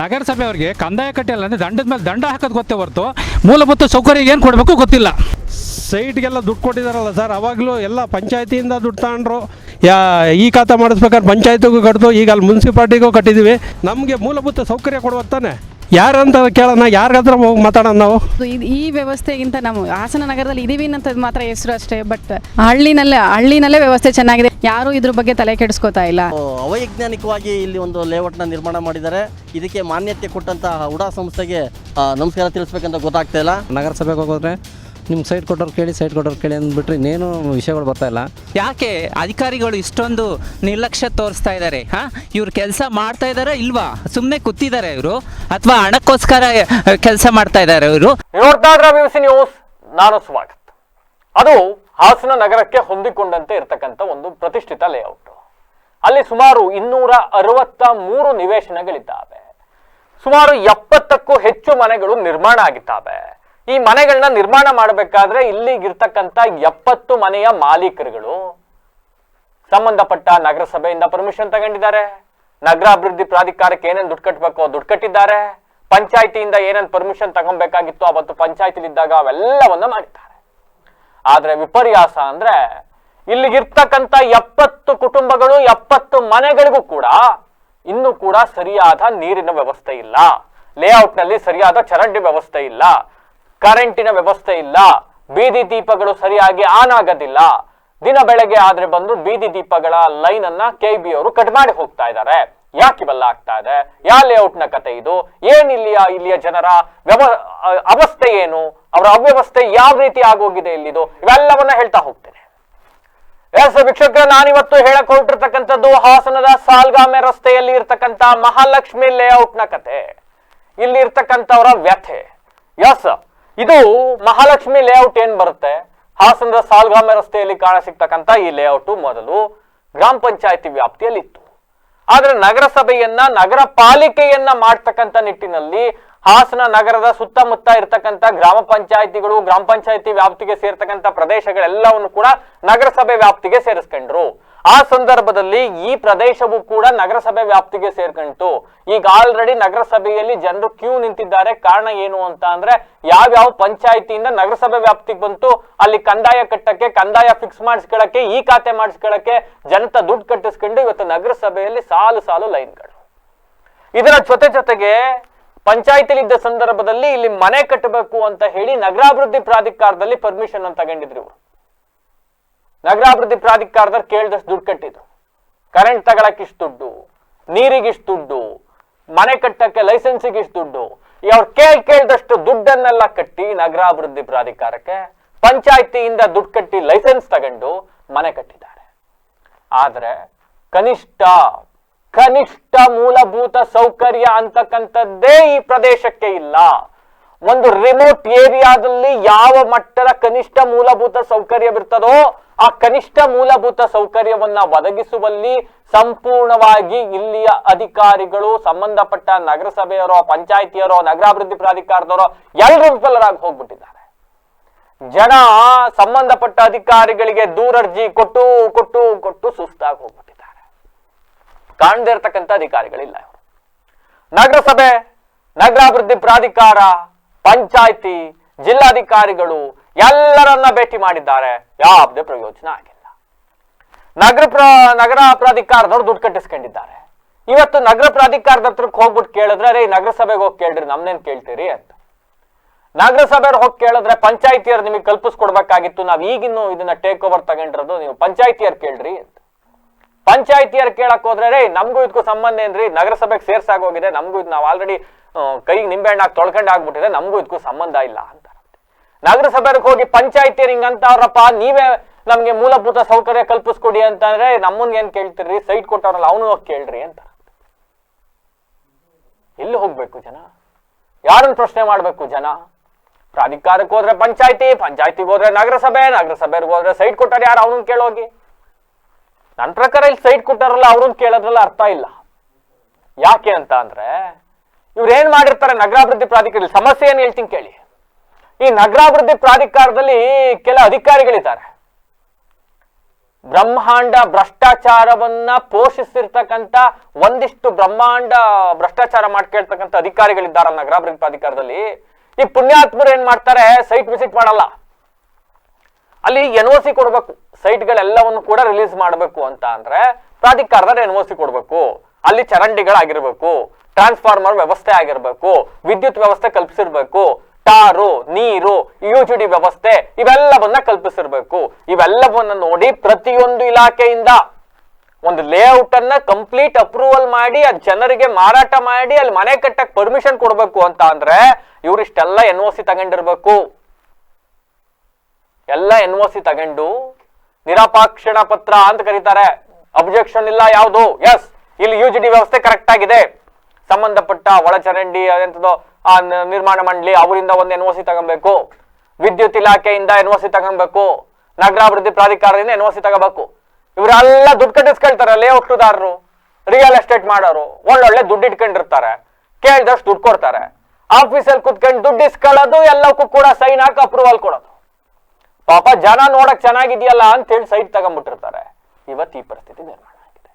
ನಗರಸಭೆಯವರಿಗೆ ಕಂದಾಯ ಕಟ್ಟಿಲ್ಲ ಅಂದರೆ ದಂಡದ ಮೇಲೆ ದಂಡ ಹಾಕೋದು ಗೊತ್ತೇ ಹೊರತು. ಮೂಲಭೂತ ಸೌಕರ್ಯ ಏನು ಕೊಡಬೇಕು ಗೊತ್ತಿಲ್ಲ. ಸೈಟ್ಗೆಲ್ಲ ದುಡ್ಡು ಕೊಟ್ಟಿದ್ದಾರಲ್ಲ ಸರ್, ಅವಾಗಲೂ ಎಲ್ಲ ಪಂಚಾಯತಿಯಿಂದ ದುಡ್ಡು ತಗೊಂಡ್ರು ಯಾ, ಈ ಖಾತಾ ಮಾಡಿಸ್ಬೇಕಾದ್ರೆ ಪಂಚಾಯತಿಗೂ ಕಟ್ದು, ಈಗ ಅಲ್ಲಿ ಮುನ್ಸಿಪಾಲ್ಟಿಗೂ ಕಟ್ಟಿದ್ದೀವಿ ನಮಗೆ ಮೂಲಭೂತ ಸೌಕರ್ಯ ಕೊಡುವ ತಾನೆ. ಯಾರಂತ ಕೇಳೋಣ ಯಾರಿಗಾದ್ರೂ ಹೋಗಿ ಮಾತಾಡೋಣ ನಾವು? ಇದು- ಈ ವ್ಯವಸ್ಥೆಗಿಂತ ನಾವು ಹಾಸನ ನಗರದಲ್ಲಿ ಇದೀವಿ ಅಂತ ಮಾತ್ರ ಹೆಸರು ಅಷ್ಟೇ ಬಟ್ ಹಳ್ಳಿನಲ್ಲೇ ಹಳ್ಳಿನಲ್ಲೇ ವ್ಯವಸ್ಥೆ ಚೆನ್ನಾಗಿದೆ. ಯಾರು ಇದ್ರ ಬಗ್ಗೆ ತಲೆ ಕೆಡಿಸ್ಕೋತಾ ಇಲ್ಲ. ಅವೈಜ್ಞಾನಿಕವಾಗಿ ಇಲ್ಲಿ ಒಂದು ಲೇಔಟ್ನ ನಿರ್ಮಾಣ ಮಾಡಿದ್ದಾರೆ. ಇದಕ್ಕೆ ಮಾನ್ಯತೆ ಕೊಟ್ಟಂತಹ ಉಡಾ ಸಂಸ್ಥೆಗೆ ಆ, ನಮಸ್ಕಾರ ತಿಳಿಸ್ಬೇಕಂತ ಗೊತ್ತಾಗ್ತಾ ಇಲ್ಲ. ನಗರಸಭೆಗೆ ಹೋಗೋದ್ರೆ ನಿಮ್ಗೆ ಸೈಟ್ ಕೊಟ್ಟವ್ರು ಕೇಳಿ ಸೈಟ್ ಕೊಟ್ಟವ್ರು ಕೇಳಿ ಅಂದ್ಬಿಟ್ರೆ ಇನ್ನೇನು ವಿಷಯಗಳು ಬರ್ತಾ ಇಲ್ಲ. ಯಾಕೆ ಅಧಿಕಾರಿಗಳು ಇಷ್ಟೊಂದು ನಿರ್ಲಕ್ಷ್ಯ ತೋರಿಸ್ತಾ ಇದ್ದಾರೆ ಹಾ? ಇವ್ರು ಕೆಲಸ ಮಾಡ್ತಾ ಇದಾರ ಇಲ್ವಾ? ಸುಮ್ಮನೆ ಕೂತಿದ್ದಾರೆ ಇವರು? ಅಥವಾ ಹಣಕ್ಕೋಸ್ಕರ ಕೆಲಸ ಮಾಡ್ತಾ ಇದ್ದಾರೆ ಇವರು? ನೋಡ್ತಾ ಇದ್ರ ನ್ಯೂಸ್ ನಾನು ಸ್ವಾಗತ ಅದು ಹಾಸನ ನಗರಕ್ಕೆ ಹೊಂದಿಕೊಂಡಂತೆ ಇರತಕ್ಕಂಥ ಒಂದು ಪ್ರತಿಷ್ಠಿತ ಲೇಔಟ್ ಅಲ್ಲಿ ಸುಮಾರು ಇನ್ನೂರ ಅರವತ್ತ ಮೂರು ನಿವೇಶನಗಳಿದ್ದಾವೆ. ಸುಮಾರು ಎಪ್ಪತ್ತಕ್ಕೂ ಹೆಚ್ಚು ಮನೆಗಳು ನಿರ್ಮಾಣ ಆಗಿದ್ದಾವೆ. ಈ ಮನೆಗಳನ್ನ ನಿರ್ಮಾಣ ಮಾಡಬೇಕಾದ್ರೆ ಇಲ್ಲಿಗಿರ್ತಕ್ಕಂಥ ಎಪ್ಪತ್ತು ಮನೆಯ ಮಾಲೀಕರುಗಳು, ಸಂಬಂಧಪಟ್ಟ ನಗರಸಭೆಯಿಂದ ಪರ್ಮಿಷನ್ ತಗೊಂಡಿದ್ದಾರೆ. ನಗರಾಭಿವೃದ್ಧಿ ಪ್ರಾಧಿಕಾರಕ್ಕೆ ಏನೇನು ದುಡ್ಡು ಕಟ್ಟಬೇಕು ದುಡ್ಡು ಕಟ್ಟಿದ್ದಾರೆ. ಪಂಚಾಯತಿಯಿಂದ ಏನೇನು ಪರ್ಮಿಷನ್ ತಗೊಬೇಕಾಗಿತ್ತು ಅವತ್ತು ಪಂಚಾಯತಿಲಿದ್ದಾಗ ಅವೆಲ್ಲವನ್ನ ಮಾಡಿದ್ದಾರೆ. ಆದ್ರೆ ವಿಪರ್ಯಾಸ ಅಂದ್ರೆ ಇಲ್ಲಿಗಿರ್ತಕ್ಕಂಥ ಎಪ್ಪತ್ತು ಕುಟುಂಬಗಳು, ಎಪ್ಪತ್ತು ಮನೆಗಳಿಗೂ ಕೂಡ ಇನ್ನೂ ಕೂಡ ಸರಿಯಾದ ನೀರಿನ ವ್ಯವಸ್ಥೆ ಇಲ್ಲ. ಲೇಔಟ್ನಲ್ಲಿ ಸರಿಯಾದ ಚರಂಡಿ ವ್ಯವಸ್ಥೆ ಇಲ್ಲ. ಕರೆಂಟಿನ ವ್ಯವಸ್ಥೆ ಇಲ್ಲ. ಬೀದಿ ದೀಪಗಳು ಸರಿಯಾಗಿ ಆನ್ ಆಗೋದಿಲ್ಲ. ದಿನ ಬೆಳಗ್ಗೆ ಆದ್ರೆ ಬಂದು ಬೀದಿ ದೀಪಗಳ ಲೈನ್ ಅನ್ನ ಕೆ ಬಿ ಅವರು ಕಟ್ ಮಾಡಿ ಹೋಗ್ತಾ ಇದ್ದಾರೆ. ಯಾಕೆ ಇವೆಲ್ಲ ಆಗ್ತಾ ಇದೆ? ಯಾ ಲೇಔಟ್ನ ಕತೆ ಇದು? ಏನ್ ಇಲ್ಲಿಯ ಇಲ್ಲಿಯ ಜನರ ವ್ಯವ, ಅವಸ್ಥೆ ಏನು? ಅವರ ಅವ್ಯವಸ್ಥೆ ಯಾವ ರೀತಿ ಆಗೋಗಿದೆ ಇಲ್ಲಿದು? ಇವೆಲ್ಲವನ್ನ ಹೇಳ್ತಾ ಹೋಗ್ತೇನೆ. ಎಸ್, ವೀಕ್ಷಕರ, ನಾನಿವತ್ತು ಹೇಳಕ್ ಹೊರಟಿರ್ತಕ್ಕಂಥದ್ದು ಹಾಸನದ ಸಾಲ್ಗಾಮೆ ರಸ್ತೆಯಲ್ಲಿ ಇರ್ತಕ್ಕಂಥ ಮಹಾಲಕ್ಷ್ಮಿ ಲೇಔಟ್ನ ಕತೆ. ಇಲ್ಲಿ ಇರ್ತಕ್ಕಂಥವರ ವ್ಯಥೆ ಎಸ್ ಇದು ಮಹಾಲಕ್ಷ್ಮಿ ಲೇಔಟ್ ಏನ್ ಬರುತ್ತೆ? ಹಾಸನದ ಸಾಲ್ಗಾಮೆ ರಸ್ತೆಯಲ್ಲಿ ಕಾಣ ಸಿಗ್ತಕ್ಕಂಥ ಈ ಲೇಔಟ್ ಮೊದಲು ಗ್ರಾಮ ಪಂಚಾಯತಿ ವ್ಯಾಪ್ತಿಯಲ್ಲಿತ್ತು. ಆದ್ರೆ ನಗರಸಭೆಯನ್ನ, ನಗರ ಪಾಲಿಕೆಯನ್ನ ಮಾಡ್ತಕ್ಕಂಥ ನಿಟ್ಟಿನಲ್ಲಿ ಹಾಸನ ನಗರದ ಸುತ್ತಮುತ್ತ ಇರತಕ್ಕಂಥ ಗ್ರಾಮ ಪಂಚಾಯಿತಿಗಳು, ಗ್ರಾಮ ಪಂಚಾಯಿತಿ ವ್ಯಾಪ್ತಿಗೆ ಸೇರ್ತಕ್ಕಂಥ ಪ್ರದೇಶಗಳೆಲ್ಲವನ್ನು ಕೂಡ ನಗರಸಭೆ ವ್ಯಾಪ್ತಿಗೆ ಸೇರಿಸ್ಕೊಂಡ್ರು. ಆ ಸಂದರ್ಭದಲ್ಲಿ ಈ ಪ್ರದೇಶವೂ ಕೂಡ ನಗರಸಭೆ ವ್ಯಾಪ್ತಿಗೆ ಸೇರ್ಕೊಂತು ಈಗ ಆಲ್ರೆಡಿ ನಗರಸಭೆಯಲ್ಲಿ ಜನರು ಕ್ಯೂ ನಿಂತಿದ್ದಾರೆ. ಕಾರಣ ಏನು ಅಂತ ಅಂದ್ರೆ ಯಾವ್ಯಾವ ಪಂಚಾಯತಿಯಿಂದ ನಗರಸಭೆ ವ್ಯಾಪ್ತಿಗೆ ಬಂತು, ಅಲ್ಲಿ ಕಂದಾಯ ಕಟ್ಟಕ್ಕೆ, ಕಂದಾಯ ಫಿಕ್ಸ್ ಮಾಡಿಸ್ಕೊಳಕ್ಕೆ ಈ ಖಾತೆ ಮಾಡಿಸ್ಕೊಳಕ್ಕೆ ಜನತ ದುಡ್ಡು ಕಟ್ಟಿಸ್ಕೊಂಡು ಇವತ್ತು ನಗರಸಭೆಯಲ್ಲಿ ಸಾಲು ಸಾಲು ಲೈನ್ಗಳು. ಇದರ ಜೊತೆ ಜೊತೆಗೆ ಪಂಚಾಯತಿಲಿದ್ದ ಸಂದರ್ಭದಲ್ಲಿ ಇಲ್ಲಿ ಮನೆ ಕಟ್ಟಬೇಕು ಅಂತ ಹೇಳಿ ನಗರಾಭಿವೃದ್ಧಿ ಪ್ರಾಧಿಕಾರದಲ್ಲಿ ಪರ್ಮಿಷನ್ ಅಂತ ತಗೊಂಡಿದ್ರು ಇವರು. ನಗರಾಭಿವೃದ್ಧಿ ಪ್ರಾಧಿಕಾರದಲ್ಲಿ ಕೇಳಿದಷ್ಟು ದುಡ್ಡು ಕಟ್ಟಿದ್ರು. ಕರೆಂಟ್ ತಗೊಳಕ್ ಇಷ್ಟು ದುಡ್ಡು, ನೀರಿಗೆ ಇಷ್ಟು ದುಡ್ಡು, ಮನೆ ಕಟ್ಟಕ್ಕೆ ಲೈಸೆನ್ಸಿಗೆ ಇಷ್ಟು ದುಡ್ಡು. ಅವ್ರು ಕೇಳ್ ಕೇಳಿದಷ್ಟು ದುಡ್ಡನ್ನೆಲ್ಲ ಕಟ್ಟಿ ನಗರಾಭಿವೃದ್ಧಿ ಪ್ರಾಧಿಕಾರಕ್ಕೆ ಪಂಚಾಯತಿಯಿಂದ ದುಡ್ಡು ಕಟ್ಟಿ ಲೈಸೆನ್ಸ್ ತಗೊಂಡು ಮನೆ ಕಟ್ಟಿದ್ದಾರೆ. ಆದ್ರೆ ಕನಿಷ್ಠ ಕನಿಷ್ಠ ಮೂಲಭೂತ ಸೌಕರ್ಯ ಅಂತಕ್ಕಂಥದ್ದೇ ಈ ಪ್ರದೇಶಕ್ಕೆ ಇಲ್ಲ. ಒಂದು ರಿಮೋಟ್ ಏರಿಯಾದಲ್ಲಿ ಯಾವ ಮಟ್ಟದ ಕನಿಷ್ಠ ಮೂಲಭೂತ ಸೌಕರ್ಯವಿರ್ತದೋ ಆ ಕನಿಷ್ಠ ಮೂಲಭೂತ ಸೌಕರ್ಯವನ್ನ ಒದಗಿಸುವಲ್ಲಿ ಸಂಪೂರ್ಣವಾಗಿ ಇಲ್ಲಿಯ ಅಧಿಕಾರಿಗಳು, ಸಂಬಂಧಪಟ್ಟ ನಗರಸಭೆಯವರೋ ಪಂಚಾಯತಿಯರೋ ನಗರಾಭಿವೃದ್ಧಿ ಪ್ರಾಧಿಕಾರದವರೋ ಎಲ್ಲರೂ ವಿಫಲರಾಗಿ ಹೋಗ್ಬಿಟ್ಟಿದ್ದಾರೆ. ಜನ ಸಂಬಂಧಪಟ್ಟ ಅಧಿಕಾರಿಗಳಿಗೆ ದೂರರ್ಜಿ ಕೊಟ್ಟು ಕೊಟ್ಟು ಕೊಟ್ಟು ಸುಸ್ತಾಗಿ ಹೋಗ್ಬಿಟ್ಟಿದ್ದಾರೆ. ಕಾಣದೇ ಇರತಕ್ಕಂಥ ಅಧಿಕಾರಿಗಳಿಲ್ಲ ನಗರಸಭೆ, ನಗರಾಭಿವೃದ್ಧಿ ಪ್ರಾಧಿಕಾರ, ಪಂಚಾಯಿತಿ, ಜಿಲ್ಲಾಧಿಕಾರಿಗಳು ಎಲ್ಲರನ್ನ ಭೇಟಿ ಮಾಡಿದ್ದಾರೆ. ಯಾವುದೇ ಪ್ರಯೋಜನ ಆಗಿಲ್ಲ. ನಗರ ಪ್ರ, ನಗರ ಪ್ರಾಧಿಕಾರದವ್ರು ದುಡ್ಡು ಕಟ್ಟಿಸ್ಕೊಂಡಿದ್ದಾರೆ. ಇವತ್ತು ನಗರ ಪ್ರಾಧಿಕಾರದ ಹತ್ರಕ್ಕೆ ಹೋಗ್ಬಿಟ್ಟು ಕೇಳಿದ್ರೆ, ಅರೇ ನಗರಸಭೆಗೆ ಹೋಗಿ ಕೇಳ್ರಿ, ನಮ್ನೇನ್ ಕೇಳ್ತೀರಿ? ಅಂತ. ನಗರಸಭೆಯವ್ರು ಹೋಗಿ ಕೇಳಿದ್ರೆ ಪಂಚಾಯತಿಯರು ನಿಮಗೆ ಕಲ್ಪಿಸ್ಕೊಡ್ಬೇಕಾಗಿತ್ತು, ನಾವು ಈಗಿನ್ನೂ ಇದನ್ನ ಟೇಕ್ ಓವರ್ ತಗೊಂಡಿರೋದು, ನೀವು ಪಂಚಾಯತಿಯರ್ ಕೇಳ್ರಿ ಅಂತ. ಪಂಚಾಯತಿಯರ್ ಕೇಳಕ್ ಹೋದ್ರೆ, ರೇ, ನಮಗೂ ಇದಕ್ಕೂ ಸಂಬಂಧ ಏನ್ರಿ? ನಗರಸಭೆಗೆ ಸೇರ್ಸಾಗೋಗಿದೆ, ನಮಗೂ ಇದು ನಾವು ಆಲ್ರೆಡಿ ಕೈಗೆ ನಿಂಬೆಹಣ್ಣಾಗಿ ತೊಳ್ಕೊಂಡು ಆಗ್ಬಿಟ್ಟಿದೆ ನಮಗೂ ಇದಕ್ಕೂ ಸಂಬಂಧ ಇಲ್ಲ ಅಂತ. ನಗರಸಭೆಗೆ ಹೋಗಿ ಪಂಚಾಯತಿಯರ್ ಅವರಪ್ಪ, ನೀವೇ ನಮ್ಗೆ ಮೂಲಭೂತ ಸೌಕರ್ಯ ಕಲ್ಪಿಸ್ಕೊಡಿ ಅಂತಂದ್ರೆ ನಮ್ಮನ್ ಏನ್ ಕೇಳ್ತೀರಿ ಸೈಟ್ ಕೊಟ್ಟವ್ರಲ್ಲ, ಅವನು ಹೋಗಿ ಕೇಳ್ರಿ ಅಂತ. ಎಲ್ಲಿ ಹೋಗ್ಬೇಕು ಜನ? ಯಾರನ್ನ ಪ್ರಶ್ನೆ ಮಾಡ್ಬೇಕು ಜನ? ಪ್ರಾಧಿಕಾರಕ್ಕೆ ಹೋದ್ರೆ ಪಂಚಾಯತಿ, ಪಂಚಾಯತಿಗೆ ಹೋದ್ರೆ ನಗರಸಭೆ, ನಗರಸಭೆಗೆ ಹೋದ್ರೆ ಸೈಟ್ ಕೊಟ್ಟಾರ ಯಾರು ಅವನನ್ನ ಕೇಳೋಗಿ? ನನ್ನ ಪ್ರಕಾರ ಇಲ್ಲಿ ಸೈಟ್ ಕೊಟ್ಟಾರಲ್ಲ, ಅವ್ರನ್ನ ಕೇಳೋದ್ರಲ್ಲ ಅರ್ಥ ಇಲ್ಲ. ಯಾಕೆ ಅಂತ ಅಂದ್ರೆ, ಇವ್ರು ಏನ್ ಮಾಡಿರ್ತಾರೆ ನಗರಾಭಿವೃದ್ಧಿ ಪ್ರಾಧಿಕಾರ ಸಮಸ್ಯೆ ಏನ್ ಹೇಳ್ತೀನಿ ಕೇಳಿ. ಈ ನಗರಾಭಿವೃದ್ಧಿ ಪ್ರಾಧಿಕಾರದಲ್ಲಿ ಕೆಲ ಅಧಿಕಾರಿಗಳಿದ್ದಾರೆ. ಬ್ರಹ್ಮಾಂಡ ಭ್ರಷ್ಟಾಚಾರವನ್ನ ಪೋಷಿಸಿರ್ತಕ್ಕಂಥ, ಒಂದಿಷ್ಟು ಬ್ರಹ್ಮಾಂಡ ಭ್ರಷ್ಟಾಚಾರ ಮಾಡ್ಕೇಳ್ತಕ್ಕಂಥ ಅಧಿಕಾರಿಗಳಿದ್ದಾರೆ ನಗರಾಭಿವೃದ್ಧಿ ಪ್ರಾಧಿಕಾರದಲ್ಲಿ. ಈ ಪುಣ್ಯಾತ್ಮರು ಏನ್ ಮಾಡ್ತಾರೆ? ಸೈಟ್ ವಿಸಿಟ್ ಮಾಡಲ್ಲ. ಅಲ್ಲಿ ಎನ್ ಒ ಸಿ ಕೊಡಬೇಕು. ಸೈಟ್ಗಳೆಲ್ಲವನ್ನು ಕೂಡ ರಿಲೀಸ್ ಮಾಡಬೇಕು ಅಂತ ಅಂದ್ರೆ ಪ್ರಾಧಿಕಾರದ ಎನ್ ಒ ಸಿ ಕೊಡಬೇಕು. ಅಲ್ಲಿ ಚರಂಡಿಗಳಾಗಿರ್ಬೇಕು, ಟ್ರಾನ್ಸ್ಫಾರ್ಮರ್ ವ್ಯವಸ್ಥೆ ಆಗಿರ್ಬೇಕು, ವಿದ್ಯುತ್ ವ್ಯವಸ್ಥೆ ಕಲ್ಪಿಸಿರ್ಬೇಕು, ಟಾರು, ನೀರು, ಯು ಜಿ ಡಿ ವ್ಯವಸ್ಥೆ ಇವೆಲ್ಲವನ್ನ ಕಲ್ಪಿಸಿರ್ಬೇಕು. ಇವೆಲ್ಲವನ್ನ ನೋಡಿ ಪ್ರತಿಯೊಂದು ಇಲಾಖೆಯಿಂದ ಒಂದು ಲೇಔಟ್ ಅನ್ನ ಕಂಪ್ಲೀಟ್ ಅಪ್ರೂವಲ್ ಮಾಡಿ, ಅದ್ ಜನರಿಗೆ ಮಾರಾಟ ಮಾಡಿ, ಅಲ್ಲಿ ಮನೆ ಕಟ್ಟಕ್ ಪರ್ಮಿಷನ್ ಕೊಡ್ಬೇಕು ಅಂತ ಅಂದ್ರೆ ಇವರಿಷ್ಟೆಲ್ಲ ಎನ್ ಒ ಸಿ ತಗೊಂಡಿರ್ಬೇಕು. ಎಲ್ಲ ಎನ್ ಒ ಸಿ ತಗೊಂಡು ನಿರಾಪಾಕ್ಷಣ ಪತ್ರ ಅಂತ ಕರೀತಾರೆ. ಅಬ್ಜೆಕ್ಷನ್ ಇಲ್ಲ ಯಾವುದು? ಎಸ್ ಇಲ್ಲಿ ಯು ವ್ಯವಸ್ಥೆ ಕರೆಕ್ಟ್ ಆಗಿದೆ. ಸಂಬಂಧಪಟ್ಟ ಒಳಚರಂಡಿ ಎಂತದೋ, ಆ ನಿರ್ಮಾಣ ಮಂಡಳಿ ಅವರಿಂದ ಒಂದು ಎನ್ ಒ ಸಿ ತಗೊಬೇಕು. ವಿದ್ಯುತ್ ಇಲಾಖೆಯಿಂದ ಎನ್ ಒ ಸಿ ತಗೊಬೇಕು. ನಗರಾಭಿವೃದ್ಧಿ ಪ್ರಾಧಿಕಾರದಿಂದ ಎನ್ ಒ ಸಿ ತಗೋಬೇಕು. ಇವರೆಲ್ಲ ದುಡ್ಡು ಕಟ್ಟಿಸ್ಕೊಳ್ತಾರೆ ಲೇಔಟ್ದಾರರು ರಿಯಲ್ ಎಸ್ಟೇಟ್ ಮಾಡೋರು, ಒಳ್ಳೊಳ್ಳೆ ದುಡ್ಡು ಇಟ್ಕೊಂಡಿರ್ತಾರೆ. ಕೇಳಿದಷ್ಟು ದುಡ್ಡು ಕೊಡ್ತಾರೆ. ಆಫೀಸಲ್ಲಿ ಕುತ್ಕೊಂಡು ದುಡ್ಡು ಇಸ್ಕೊಳ್ಳೋದು ಎಲ್ಲಕ್ಕೂ ಕೂಡ ಸೈನ್ ಹಾಕಿ ಅಪ್ರೂವಲ್ ಕೊಡೋದು. ಪಾಪ ಜನ ನೋಡಕ್ ಚೆನ್ನಾಗಿದೆಯಲ್ಲ ಅಂತ ಹೇಳಿ ಸೈಟ್ ತಗೊಂಡ್ಬಿಟ್ಟಿರ್ತಾರೆ. ಇವತ್ತು ಈ ಪರಿಸ್ಥಿತಿ ನಿರ್ಮಾಣ ಆಗಿದೆ.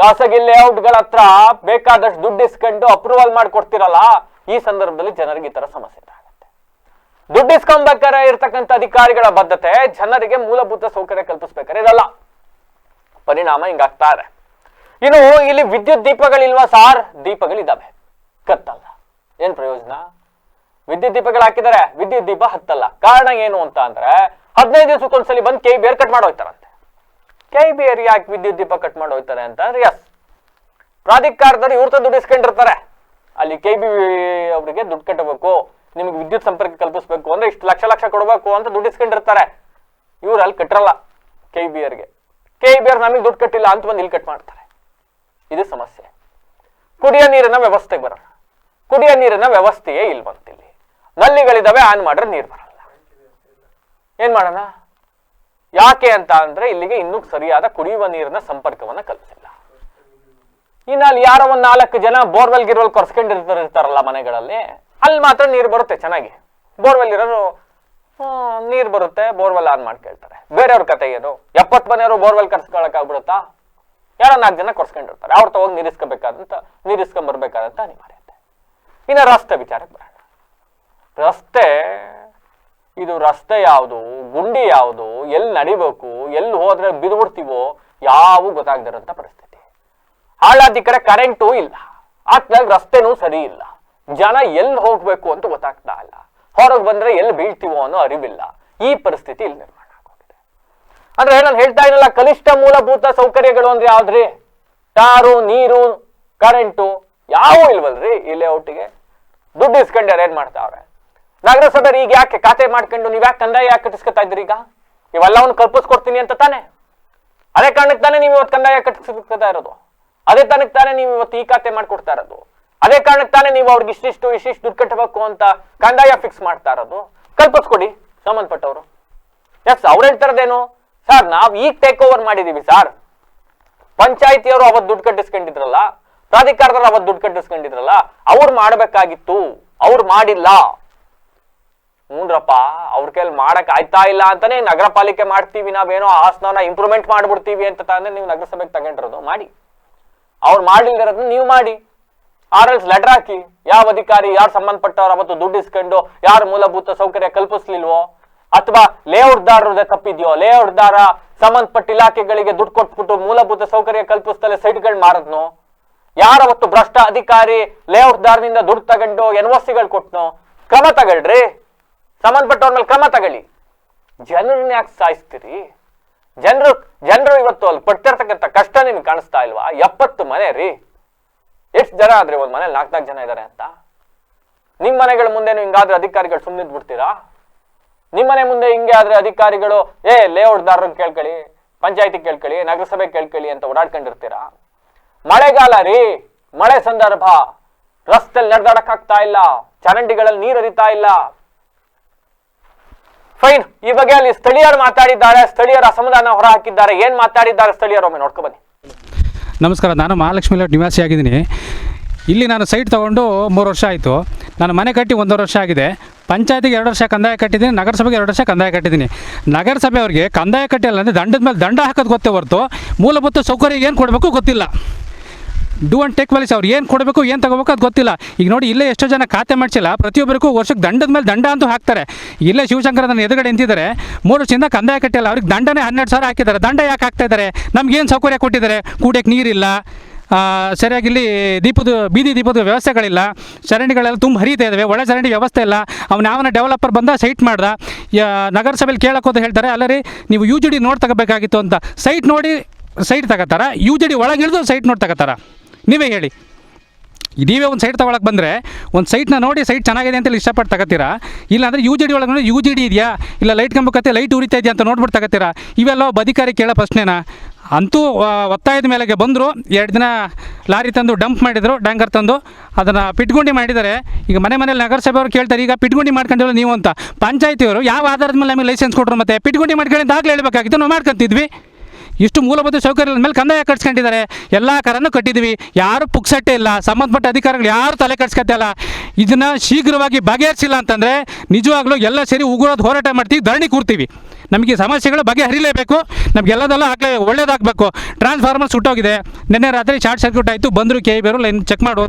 ಖಾಸಗಿ ಲೇಔಟ್ಗಳ ಹತ್ರ ಬೇಕಾದಷ್ಟು ದುಡ್ಡು ಇಸ್ಕೊಂಡು ಅಪ್ರೂವಲ್ ಮಾಡಿಕೊಡ್ತಿರಲ್ಲ, ಈ ಸಂದರ್ಭದಲ್ಲಿ ಜನರಿಗೆ ಈ ತರ ಸಮಸ್ಯೆ ಆಗುತ್ತೆ ದುಡ್ಡು ಇಸ್ಕೊಂಬೇಕಾರೆ ಇರ್ತಕ್ಕಂಥ ಅಧಿಕಾರಿಗಳ ಬದ್ಧತೆ, ಜನರಿಗೆ ಮೂಲಭೂತ ಸೌಕರ್ಯ ಕಲ್ಪಿಸ್ಬೇಕಾರೆ ಇರಲ್ಲ. ಪರಿಣಾಮ ಹಿಂಗಾಗ್ತಾ ಇದೆ. ಇನ್ನು ಇಲ್ಲಿ ವಿದ್ಯುತ್ ದೀಪಗಳಿಲ್ವಾ ಸಾರ್? ದೀಪಗಳಿದ್ದಾವೆ ಕತ್ತಲ್ಲ ಏನ್ ಪ್ರಯೋಜನ? ವಿದ್ಯುತ್ ದೀಪಗಳು ಹಾಕಿದ್ದಾರೆ. ವಿದ್ಯುತ್ ದೀಪ ಹತ್ತಲ್ಲ. ಕಾರಣ ಏನು ಅಂತ ಅಂದ್ರೆ ಹದಿನೈದು ದಿವಸಕ್ಕೊಂದ್ಸಲಿ ಬಂದು ಕೈ ಬೇರ್ ಕಟ್ ಮಾಡಿ ಹೋಯ್ತಾರಂತೆ ಕೈ ಬೇರ್ ಯಾಕೆ ವಿದ್ಯುತ್ ದೀಪ ಕಟ್ ಮಾಡಿ ಹೋಯ್ತಾರೆ ಅಂತ ಅಂದ್ರೆ ಎಸ್ ಪ್ರಾಧಿಕಾರದವ್ರು ಇವ್ರ ದುಡ್ಡು ಇಸ್ಕೊಂಡಿರ್ತಾರೆ. ಅಲ್ಲಿ ಕೆ ಬಿ ಅವರಿಗೆ ದುಡ್ಡು ಕಟ್ಟಬೇಕು. ನಿಮಗೆ ವಿದ್ಯುತ್ ಸಂಪರ್ಕ ಕಲ್ಪಿಸ್ಬೇಕು ಅಂದ್ರೆ ಇಷ್ಟು ಲಕ್ಷ ಲಕ್ಷ ಕೊಡಬೇಕು ಅಂತ ದುಡ್ಡು ಇಸ್ಕೊಂಡಿರ್ತಾರೆ. ಇವ್ರು ಅಲ್ಲಿ ಕಟ್ಟಿರಲ್ಲ ಕೆ ಬಿ ಆರ್ಗೆ ಕೆ ಬಿ ಆರ್ ನಮಗೆ ದುಡ್ಡು ಕಟ್ಟಿಲ್ಲ ಅಂತ ಬಂದು ಇಲ್ಲಿ ಕಟ್ ಮಾಡ್ತಾರೆ. ಇದು ಸಮಸ್ಯೆ. ಕುಡಿಯೋ ನೀರಿನ ವ್ಯವಸ್ಥೆಗೆ ಬರೋಣ ಕುಡಿಯೋ ನೀರಿನ ವ್ಯವಸ್ಥೆಯೇ ಇಲ್ವಂತಿಲ್ಲಿ ನಲ್ಲಿಗಳಿದಾವೆ ಆನ್ ಮಾಡ್ರೆ ನೀರು ಬರಲ್ಲ. ಏನ್ ಮಾಡೋಣ? ಯಾಕೆ ಅಂತ ಅಂದ್ರೆ ಇಲ್ಲಿಗೆ ಇನ್ನೂ ಸರಿಯಾದ ಕುಡಿಯುವ ನೀರಿನ ಸಂಪರ್ಕವನ್ನ ಕಲ್ಪಿಸಿಲ್ಲ. ಇನ್ನು ಅಲ್ಲಿ ಯಾರೋ ಒಂದ್ ನಾಲ್ಕು ಜನ ಬೋರ್ವೆಲ್ ಗಿರ್ವೆಲ್ ಕೊರ್ಸ್ಕೊಂಡಿರ್ತಾರೆ ಇರ್ತಾರಲ್ಲ ಮನೆಗಳಲ್ಲಿ, ಅಲ್ಲಿ ಮಾತ್ರ ನೀರು ಬರುತ್ತೆ ಚೆನ್ನಾಗಿ. ಬೋರ್ವೆಲ್ ಇರೋರು ನೀರು ಬರುತ್ತೆ, ಬೋರ್ವೆಲ್ ಆನ್ ಮಾಡಿ ಕೇಳ್ತಾರೆ. ಬೇರೆಯವ್ರ ಕತೆ ಏನು? ಎಪ್ಪತ್ತು ಮನೆಯವರು ಬೋರ್ವೆಲ್ ಕರ್ಸ್ಕೊಳಕ್ ಆಗ್ಬಿಡುತ್ತಾ? ಯಾರೋ ನಾಲ್ಕು ಜನ ಕೊರ್ಸ್ಕೊಂಡಿರ್ತಾರೆ. ಅವ್ರ ತಗೋಗಿ ನೀರಿಸ್ಕೋಬೇಕಾದಂತ, ನೀರಿಸ್ಕೊಂಬರ್ಬೇಕಾದಂತ ಅನಿವಾರ್ಯತೆ. ಇನ್ನು ರಸ್ತೆ ವಿಚಾರಕ್ಕೆ ಬರೋಣ. ರಸ್ತೆ, ಇದು ರಸ್ತೆ ಯಾವುದು, ಗುಂಡಿ ಯಾವುದು, ಎಲ್ಲಿ ನಡಿಬೇಕು, ಎಲ್ಲಿ ಹೋದ್ರೆ ಬಿದ್ಬಿಡ್ತೀವೋ ಯಾವ ಗೊತ್ತಾಗದಿರೋಂಥ ಪರಿಸ್ಥಿತಿ. ಹಾಳಾದ ಕಡೆ ಕರೆಂಟು ಇಲ್ಲ. ಆತ್ಮೇಲೆ ರಸ್ತೆನೂ ಸರಿ ಇಲ್ಲ. ಜನ ಎಲ್ಲಿ ಹೋಗ್ಬೇಕು ಅಂತ ಗೊತ್ತಾಗ್ತಾ ಇಲ್ಲ. ಹೊರಗೆ ಬಂದ್ರೆ ಎಲ್ಲಿ ಬೀಳ್ತೀವೋ ಅನ್ನೋ ಅರಿವಿಲ್ಲ. ಈ ಪರಿಸ್ಥಿತಿ ಇಲ್ಲಿ ನಿರ್ಮಾಣ ಆಗೋಗಿದೆ. ಅಂದ್ರೆ ನಾನು ಹೇಳ್ತಾ ಇರಲ್ಲ ಕನಿಷ್ಠ ಮೂಲಭೂತ ಸೌಕರ್ಯಗಳು ಅಂದ್ರೆ ಯಾವ್ದ್ರಿ? ಟಾರು, ನೀರು ಕರೆಂಟು ಯಾವ ಇಲ್ವಲ್ರಿ? ಈ ಲೇಔಟ್ಗೆ ದುಡ್ಡು ಇಸ್ಕೊಂಡ್ಯಾರ ಏನ್ ಮಾಡ್ತಾವ್ರೆ? ನಗರಸಭೆ ಈಗ ಯಾಕೆ ಖಾತೆ ಮಾಡ್ಕೊಂಡು ನೀವ್ ಯಾಕೆ ಕಂದಾಯ ಯಾಕೆ ಕಟ್ಟಿಸ್ಕೊತಾ ಇದ್ರಿ ಈಗ? ಇವೆಲ್ಲವನ್ನು ಕಲ್ಪಿಸ್ಕೊಡ್ತೀನಿ ಅಂತ ತಾನೆ. ಅದೇ ಕಾರಣಕ್ಕೆ ತಾನೇ ನೀವು ಇವತ್ತು ಕಂದಾಯ ಕಟ್ಟಿಸ್ಕೊತಾ ಇರೋದು? ಅದೇ ತಾನಕ್ಕೆ ತಾನೇ ನೀವು ಇವತ್ತು ಈ ಖಾತೆ ಮಾಡ್ಕೊಡ್ತಾ ಇರೋದು? ಅದೇ ಕಾರಣಕ್ಕೆ ತಾನೇ ನೀವು ಅವ್ರಿಗೆ ಇಷ್ಟಿಷ್ಟು ಇಷ್ಟಿಷ್ಟು ದುಡ್ಡು ಕಟ್ಟಬೇಕು ಅಂತ ಕಂದಾಯ ಫಿಕ್ಸ್ ಮಾಡ್ತಾ ಇರೋದು? ಕಲ್ಪಿಸ್ಕೊಡಿ, ಸಂಬಂಧಪಟ್ಟವರು. ಎಸ್ ಅವ್ರು ಹೇಳ್ತಾರದೇನು ಸರ್ ನಾವು ಈಗ ಟೇಕ್ ಓವರ್ ಮಾಡಿದೀವಿ ಸರ್ ಪಂಚಾಯತಿಯವರು ಅವತ್ತು ದುಡ್ಡು ಕಟ್ಟಿಸ್ಕೊಂಡಿದ್ರಲ್ಲ, ಪ್ರಾಧಿಕಾರದವ್ರು ಅವತ್ತು ದುಡ್ಡು ಕಟ್ಟಿಸ್ಕೊಂಡಿದ್ರಲ್ಲ, ಅವ್ರು ಮಾಡಬೇಕಾಗಿತ್ತು. ಅವ್ರು ಮಾಡಿಲ್ಲ. ಹ್ಞೂನ್ರಪ್ಪ ಅವ್ರ ಕೈಲಿ ಮಾಡಕ್ ಆಯ್ತಾ ಇಲ್ಲ ಅಂತಾನೆ ನಗರ ಪಾಲಿಕೆ ಮಾಡ್ತೀವಿ ನಾವೇನೋ ಹಾಸನ ಇಂಪ್ರೂವ್ಮೆಂಟ್ ಮಾಡ್ಬಿಡ್ತೀವಿ ಅಂತ ತಾನೇ ನೀವು ನಗರಸಭೆಗೆ ತಗೊಂಡಿರೋದು. ಮಾಡಿ. ಅವ್ರು ಮಾಡಿಲ್ದಿರೋದನ್ನ ನೀವು ಮಾಡಿ. ಆರ್ ಎಲ್ಸ್ ಲೆಟರ್ ಹಾಕಿ, ಯಾವ ಅಧಿಕಾರಿ, ಯಾರು ಸಂಬಂಧಪಟ್ಟವ್ರು ಅವತ್ತು ದುಡ್ಡು ಇಸ್ಕೊಂಡು, ಯಾರು ಮೂಲಭೂತ ಸೌಕರ್ಯ ಕಲ್ಪಿಸ್ಲಿಲ್ವೋ, ಅಥವಾ ಲೇಔಟ್ದಾರರದೇ ತಪ್ಪಿದ್ಯೋ ಲೇಔಟ್ದಾರ ಸಂಬಂಧಪಟ್ಟ ಇಲಾಖೆಗಳಿಗೆ ದುಡ್ಡು ಕೊಟ್ಬಿಟ್ಟು ಮೂಲಭೂತ ಸೌಕರ್ಯ ಕಲ್ಪಿಸ್ತಲೇ ಸೈಟ್ಗಳು ಮಾರದ್ನೋ? ಯಾರವತ್ತು ಭ್ರಷ್ಟ ಅಧಿಕಾರಿ ಲೇಔಟ್ದಾರನಿಂದ ದುಡ್ಡು ತಗೊಂಡು ಎನ್ ಒ ಸಿಗಳು ಕೊಟ್ನೋ? ಕ್ರಮ ತಗೊಳ್ರಿ. ಸಂಬಂಧಪಟ್ಟವ್ರ ಮೇಲೆ ಕ್ರಮ ತಗೊಳ್ಳಿ. ಜನರನ್ನ ಯಾಕೆ ಸಾಯಿಸ್ತೀರಿ? ಜನರು ಜನರು ಇವತ್ತು ಅಲ್ಲಿ ಪಡ್ತಿರ್ತಕ್ಕಂಥ ಕಷ್ಟ ನಿಮ್ಗೆ ಕಾಣಿಸ್ತಾ ಇಲ್ವಾ? ಎಪ್ಪತ್ತು ಮನೆ ರೀ. ಎಷ್ಟು ಜನ ಆದ್ರೆ ಒಂದು ಮನೇಲಿ ನಾಲ್ಕು ಜನ ಇದ್ದಾರೆ ಅಂತ? ನಿಮ್ಮ ಮನೆಗಳ ಮುಂದೆ ಹಿಂಗಾದ್ರೆ ಅಧಿಕಾರಿಗಳು ಸುಮ್ಮನೆ ಬಿಡ್ತೀರಾ ನಿಮ್ಮ ಮನೆ ಮುಂದೆ ಹಿಂಗೆ ಆದ್ರೆ ಅಧಿಕಾರಿಗಳು, ಏ ಲೇಔಟ್ದಾರರನ್ನ ಕೇಳ್ಕೊಳ್ಳಿ, ಪಂಚಾಯತಿ ಕೇಳ್ಕೊಳ್ಳಿ, ನಗರಸಭೆ ಕೇಳ್ಕೊಳ್ಳಿ ಅಂತ ಓಡಾಡ್ಕೊಂಡಿರ್ತೀರಾ? ಮಳೆಗಾಲ ರೀ. ಮಳೆ ಸಂದರ್ಭ. ರಸ್ತೆಯಲ್ಲಿ ನಡೆದಾಡಕ್ಕಾಗ್ತಾ ಇಲ್ಲ. ಚರಂಡಿಗಳಲ್ಲಿ ನೀರು ಹರಿತಾ ಇಲ್ಲ. ಫೈನ್ ಈ ಬಗ್ಗೆ ಅಲ್ಲಿ ಸ್ಥಳೀಯರು ಮಾತಾಡಿದ್ದಾರೆ, ಸ್ಥಳೀಯರ ಅಸಮಾಧಾನ ಹೊರ ಹಾಕಿದ್ದಾರೆ ಏನ್ ಮಾತಾಡಿದ್ದಾರೆ ಸ್ಥಳೀಯರು ಒಮ್ಮೆ ನೋಡ್ಕೊ ಬನ್ನಿ. ನಮಸ್ಕಾರ, ನಾನು ಮಹಾಲಕ್ಷ್ಮಿ ನಿವಾಸಿ ನಿವಾಸಿಯಾಗಿದ್ದೀನಿ ಇಲ್ಲಿ ನಾನು ಸೈಟ್ ತಗೊಂಡು ಮೂರು ವರ್ಷ ಆಯಿತು. ನಾನು ಮನೆ ಕಟ್ಟಿ ಒಂದೂವರೆ ವರ್ಷ ಆಗಿದೆ. ಪಂಚಾಯತಿಗೆ ಎರಡು ವರ್ಷ ಕಂದಾಯ ಕಟ್ಟಿದ್ದೀನಿ, ನಗರಸಭೆಗೆ ಎರಡು ವರ್ಷ ಕಂದಾಯ ಕಟ್ಟಿದ್ದೀನಿ. ನಗರಸಭೆ ಅವರಿಗೆ ಕಂದಾಯ ಕಟ್ಟಿಲ್ಲ ಅಂದರೆ ದಂಡದ ಮೇಲೆ ದಂಡ ಹಾಕೋದು ಗೊತ್ತೇ ಹೊರತು. ಮೂಲಭೂತ ಸೌಕರ್ಯ ಏನು ಕೊಡಬೇಕು ಗೊತ್ತಿಲ್ಲ. ಡೂ ಅಂಡ್ ಟೇಕ್ ಪಾಲಿಸಿ ಅವ್ರು ಏನು ಕೊಡಬೇಕು, ಏನು ತಗೋಬೇಕು ಅದು ಗೊತ್ತಿಲ್ಲ. ಈಗ ನೋಡಿ, ಇಲ್ಲೇ ಎಷ್ಟೋ ಜನ ಖಾತೆ ಮಾಡಿಸಿಲ್ಲ, ಪ್ರತಿಯೊಬ್ಬರಿಗೂ ವರ್ಷಕ್ಕೆ ದಂಡದ ಮೇಲೆ ದಂಡ ಅಂತೂ ಹಾಕ್ತಾರೆ. ಇಲ್ಲೇ ಶಿವಶಂಕರ ನನ್ನ ಎದುರುಗಡೆ ನಿಂತಿದ್ದಾರೆ. ಮೂರು ವರ್ಷದಿಂದ ಕಂದಾಯ ಕಟ್ಟಿಲ್ಲ, ಅವ್ರಿಗೆ ದಂಡನೇ ಹನ್ನೆರಡು ಸಾವಿರ ಹಾಕಿದ್ದಾರೆ. ದಂಡ ಯಾಕೆ ಹಾಕ್ತಾ ಇದ್ದಾರೆ? ನಮ್ಗೇನು ಸೌಕರ್ಯ ಕೊಟ್ಟಿದ್ದಾರೆ? ಕೂಡಕ್ಕೆ ನೀರಿಲ್ಲ. ಸರಿಯಾಗಿ ಇಲ್ಲಿ ದೀಪದ, ಬೀದಿ ದೀಪದ ವ್ಯವಸ್ಥೆಗಳಿಲ್ಲ. ಚರಂಡಿಗಳೆಲ್ಲ ತುಂಬ ಹರಿತಾ ಇದ್ದಾವೆ ಒಳ್ಳೆ ಚರಂಡಿ ವ್ಯವಸ್ಥೆ ಇಲ್ಲ. ಅವ್ನು ಯಾವನ ಡೆವಲಪರ್ ಬಂದ ಸೈಟ್ ಮಾಡ್ದ. ನಗರಸಭೆಯಲ್ಲಿ ಕೇಳೋಕ್ಕೋದು ಹೇಳ್ತಾರೆ ಅಲ್ಲರಿ ನೀವು ಯು ಜಿ ಡಿ ನೋಡಿ ತಗೋಬೇಕಾಗಿತ್ತು ಅಂತ. ಸೈಟ್ ನೋಡಿ ಸೈಟ್ ತಗೋತಾರ. ಯು ಜಿ ಡಿ ಒಳಗಿಳಿದು ಸೈಟ್ ನೋಡಿ ತಗೋತಾರ. ನೀವೇ ಹೇಳಿ. ನೀವೇ ಒಂದು ಸೈಟ್ ತೊಗೊಳಕ್ಕೆ ಬಂದರೆ, ಒಂದು ಸೈಟ್ನ ನೋಡಿ ಸೈಟ್ ಚೆನ್ನಾಗಿದೆ ಅಂತ ಇಷ್ಟಪಟ್ಟು ತಗೋತೀರಾ? ಇಲ್ಲಾಂದರೆ ಯು ಜಿ ಡಿ ಒಳಗೆ ಯು ಜಿ ಡಿ ಇದೆಯಾ? ಇಲ್ಲ ಲೈಟ್ ಕಂಬಕತ್ತೆ ಲೈಟ್ ಉರಿತಾ ಇದೆಯಾ ಅಂತ ನೋಡ್ಬಿಟ್ಟು ತಗೋತೀರಾ? ಇವೆಲ್ಲ ಬದಿಕಾರಿ ಕೇಳೋ ಪ್ರಶ್ನೆನಾ? ಅಂತೂ ಒತ್ತಾಯದ ಮೇಲೆಗೆ ಬಂದರು, ಎರಡು ದಿನ ಲಾರಿ ತಂದು ಡಂಪ್ ಮಾಡಿದರು ಡ್ಯಾಂಕರ್ ತಂದು, ಅದನ್ನು ಪಿಟ್ಗುಂಡಿ ಮಾಡಿದ್ದಾರೆ. ಈಗ ಮನೆ ಮನೇಲಿ ನಗರಸಭೆಯವರು ಕೇಳ್ತಾರೆ, ಈಗ ಪಿಟ್ಗುಂಡಿ ಮಾಡ್ಕೊಂಡಿಲ್ಲ ನೀವು ಅಂತ. ಪಂಚಾಯತಿಯವರು ಯಾವ ಆಧಾರದ ಮೇಲೆ ನಮಗೆ ಲೈಸೆನ್ಸ್ ಕೊಟ್ಟರು ಮತ್ತೆ ಪಿಟ್ಗುಂಡಿ ಮಾಡ್ಕೊಂಡು ದಾಖಲೆ ಹೇಳಬೇಕಾಗಿತ್ತು, ನಾವು ಮಾಡ್ಕೊಂತಿದ್ವಿ. ಇಷ್ಟು ಮೂಲಭೂತ ಸೌಕರ್ಯದ ಮೇಲೆ ಕಂದಾಯ ಕಟ್ಸ್ಕೊಂಡಿದ್ದಾರೆ. ಎಲ್ಲ ಕರನ್ನು ಕಟ್ಟಿದ್ವಿ ಯಾರು ಪುಕ್ಸಟ್ಟೆ ಇಲ್ಲ. ಸಂಬಂಧಪಟ್ಟ ಅಧಿಕಾರಿಗಳು ಯಾರು ತಲೆ ಕೆಡ್ಸ್ಕೊತಿಲ್ಲ ಇದನ್ನು ಶೀಘ್ರವಾಗಿ ಬಗೆಹರಿಸಿಲ್ಲ ಅಂತಂದರೆ ನಿಜವಾಗ್ಲೂ ಎಲ್ಲ ಸೇರಿ ಉಗುರೋದು ಹೋರಾಟ ಮಾಡ್ತೀವಿ, ಧರಣಿ ಕೂರ್ತೀವಿ. ನಮಗೆ ಸಮಸ್ಯೆಗಳು ಬಗೆಹರಿಲೇಬೇಕು ನಮಗೆಲ್ಲದೆಲ್ಲ ಆಗಲೇ ಒಳ್ಳೇದಾಗಬೇಕು. ಟ್ರಾನ್ಸ್ಫಾರ್ಮರ್ ಸುಟ್ಟೋಗಿದೆ ನಿನ್ನೆ ರಾತ್ರಿ ಶಾರ್ಟ್ ಸರ್ಕ್ಯೂಟ್ ಆಯಿತು. ಬಂದರು ಕೆ ಬೇರು ಲೈನ್ ಚೆಕ್ ಮಾಡಿ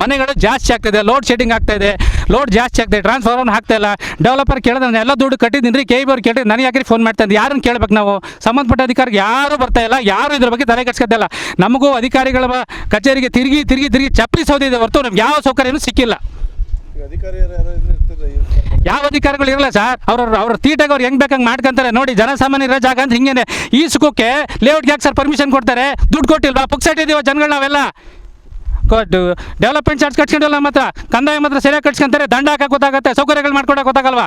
ಮನೆಗಳು ಜಾಸ್ತಿ ಆಗ್ತಿದೆ ಲೋಡ್ ಶೆಡ್ಡಿಂಗ್ ಆಗ್ತಾ ಇದೆ ಲೋಡ್ ಜಾಸ್ತಿ ಆಗ್ತಾಯಿದೆ ಟ್ರಾನ್ಸ್ಫಾರ್ಮರ್ ಹಾಕ್ತಾ ಇಲ್ಲ. ಡೆವಲಪರ್ ಕೇಳಿದ್ರೆ ನಾನು ಎಲ್ಲ ದುಡ್ಡು ಕಟ್ಟಿದ್ದೀನಿ ರೀ ಕೆ ಬಿ ಅವ್ರು ಕೇಳಿದ್ರೆ ನನಗೆ ಯಾಕೆ ಫೋನ್ ಮಾಡ್ತಾ ಇದ್ದೆ? ಯಾರನ್ನು ಕೇಳ್ಬೇಕು ನಾವು? ಸಂಬಂಧಪಟ್ಟ ಅಧಿಕಾರಿಗೆ ಯಾರೂ ಬರ್ತಾ ಇಲ್ಲ, ಯಾರು ಇದ್ರ ಬಗ್ಗೆ ತಲೆ ಕೆಡ್ಸ್ಕೊತಾ ಇಲ್ಲ. ನಮಗೂ ಅಧಿಕಾರಿಗಳ ಕಚೇರಿಗೆ ತಿರುಗಿ ತಿರುಗಿ ತಿರುಗಿ ಚಪ್ಪಲಿ ಸೌದಿದೆ ಹೊರತು ನಮ್ಗೆ ಯಾವ ಸೌಕರ್ಯನೂ ಸಿಕ್ಕಿಲ್ಲ. ಯಾವ ಅಧಿಕಾರಿಗಳು ಇರಲ್ಲ ಸರ್? ಅವ್ರ ಅವ್ರ ತೀಟಾಗ ಅವ್ರು ಹೆಂಗ್ ಬೇಕಂಗೆ ಮಾಡ್ಕೊಂತಾರೆ. ನೋಡಿ, ಜನಸಾಮಾನ್ಯರ ಜಾಗ ಅಂತ ಹಿಂಗೇನೆ. ಈ ಸುಖಕ್ಕೆ ಲೇಔಟ್ಗೆ ಯಾಕೆ ಸರ್ ಪರ್ಮಿಷನ್ ಕೊಡ್ತಾರೆ? ದುಡ್ಡು ಕೊಟ್ಟಿಲ್ವಾ? ಪುಕ್ಸೈಟ್ ಇದೀವ ಜನಗಳು ನಾವೆಲ್ಲ? ಡೆವಲಪ್ಮೆಂಟ್ ಚಾರ್ಜ್ ಕಟ್ಸ್ಕೊಂಡಿಲ್ಲ ಮಾತ್ರ. ಕಂದಾಯ ಮಾತ್ರ ಸರಿಯಾಗಿ ಕಟ್ಸ್ಕೊಂತಾರೆ. ದಂಡ ಹಾಕಕ್ಕೆ ಗೊತ್ತಾಗುತ್ತೆ. ಸೌಕರ್ಯಗಳು ಮಾಡ್ಕೊಡಕ್ಕೆ ಗೊತ್ತಾಗಲ್ವಾ?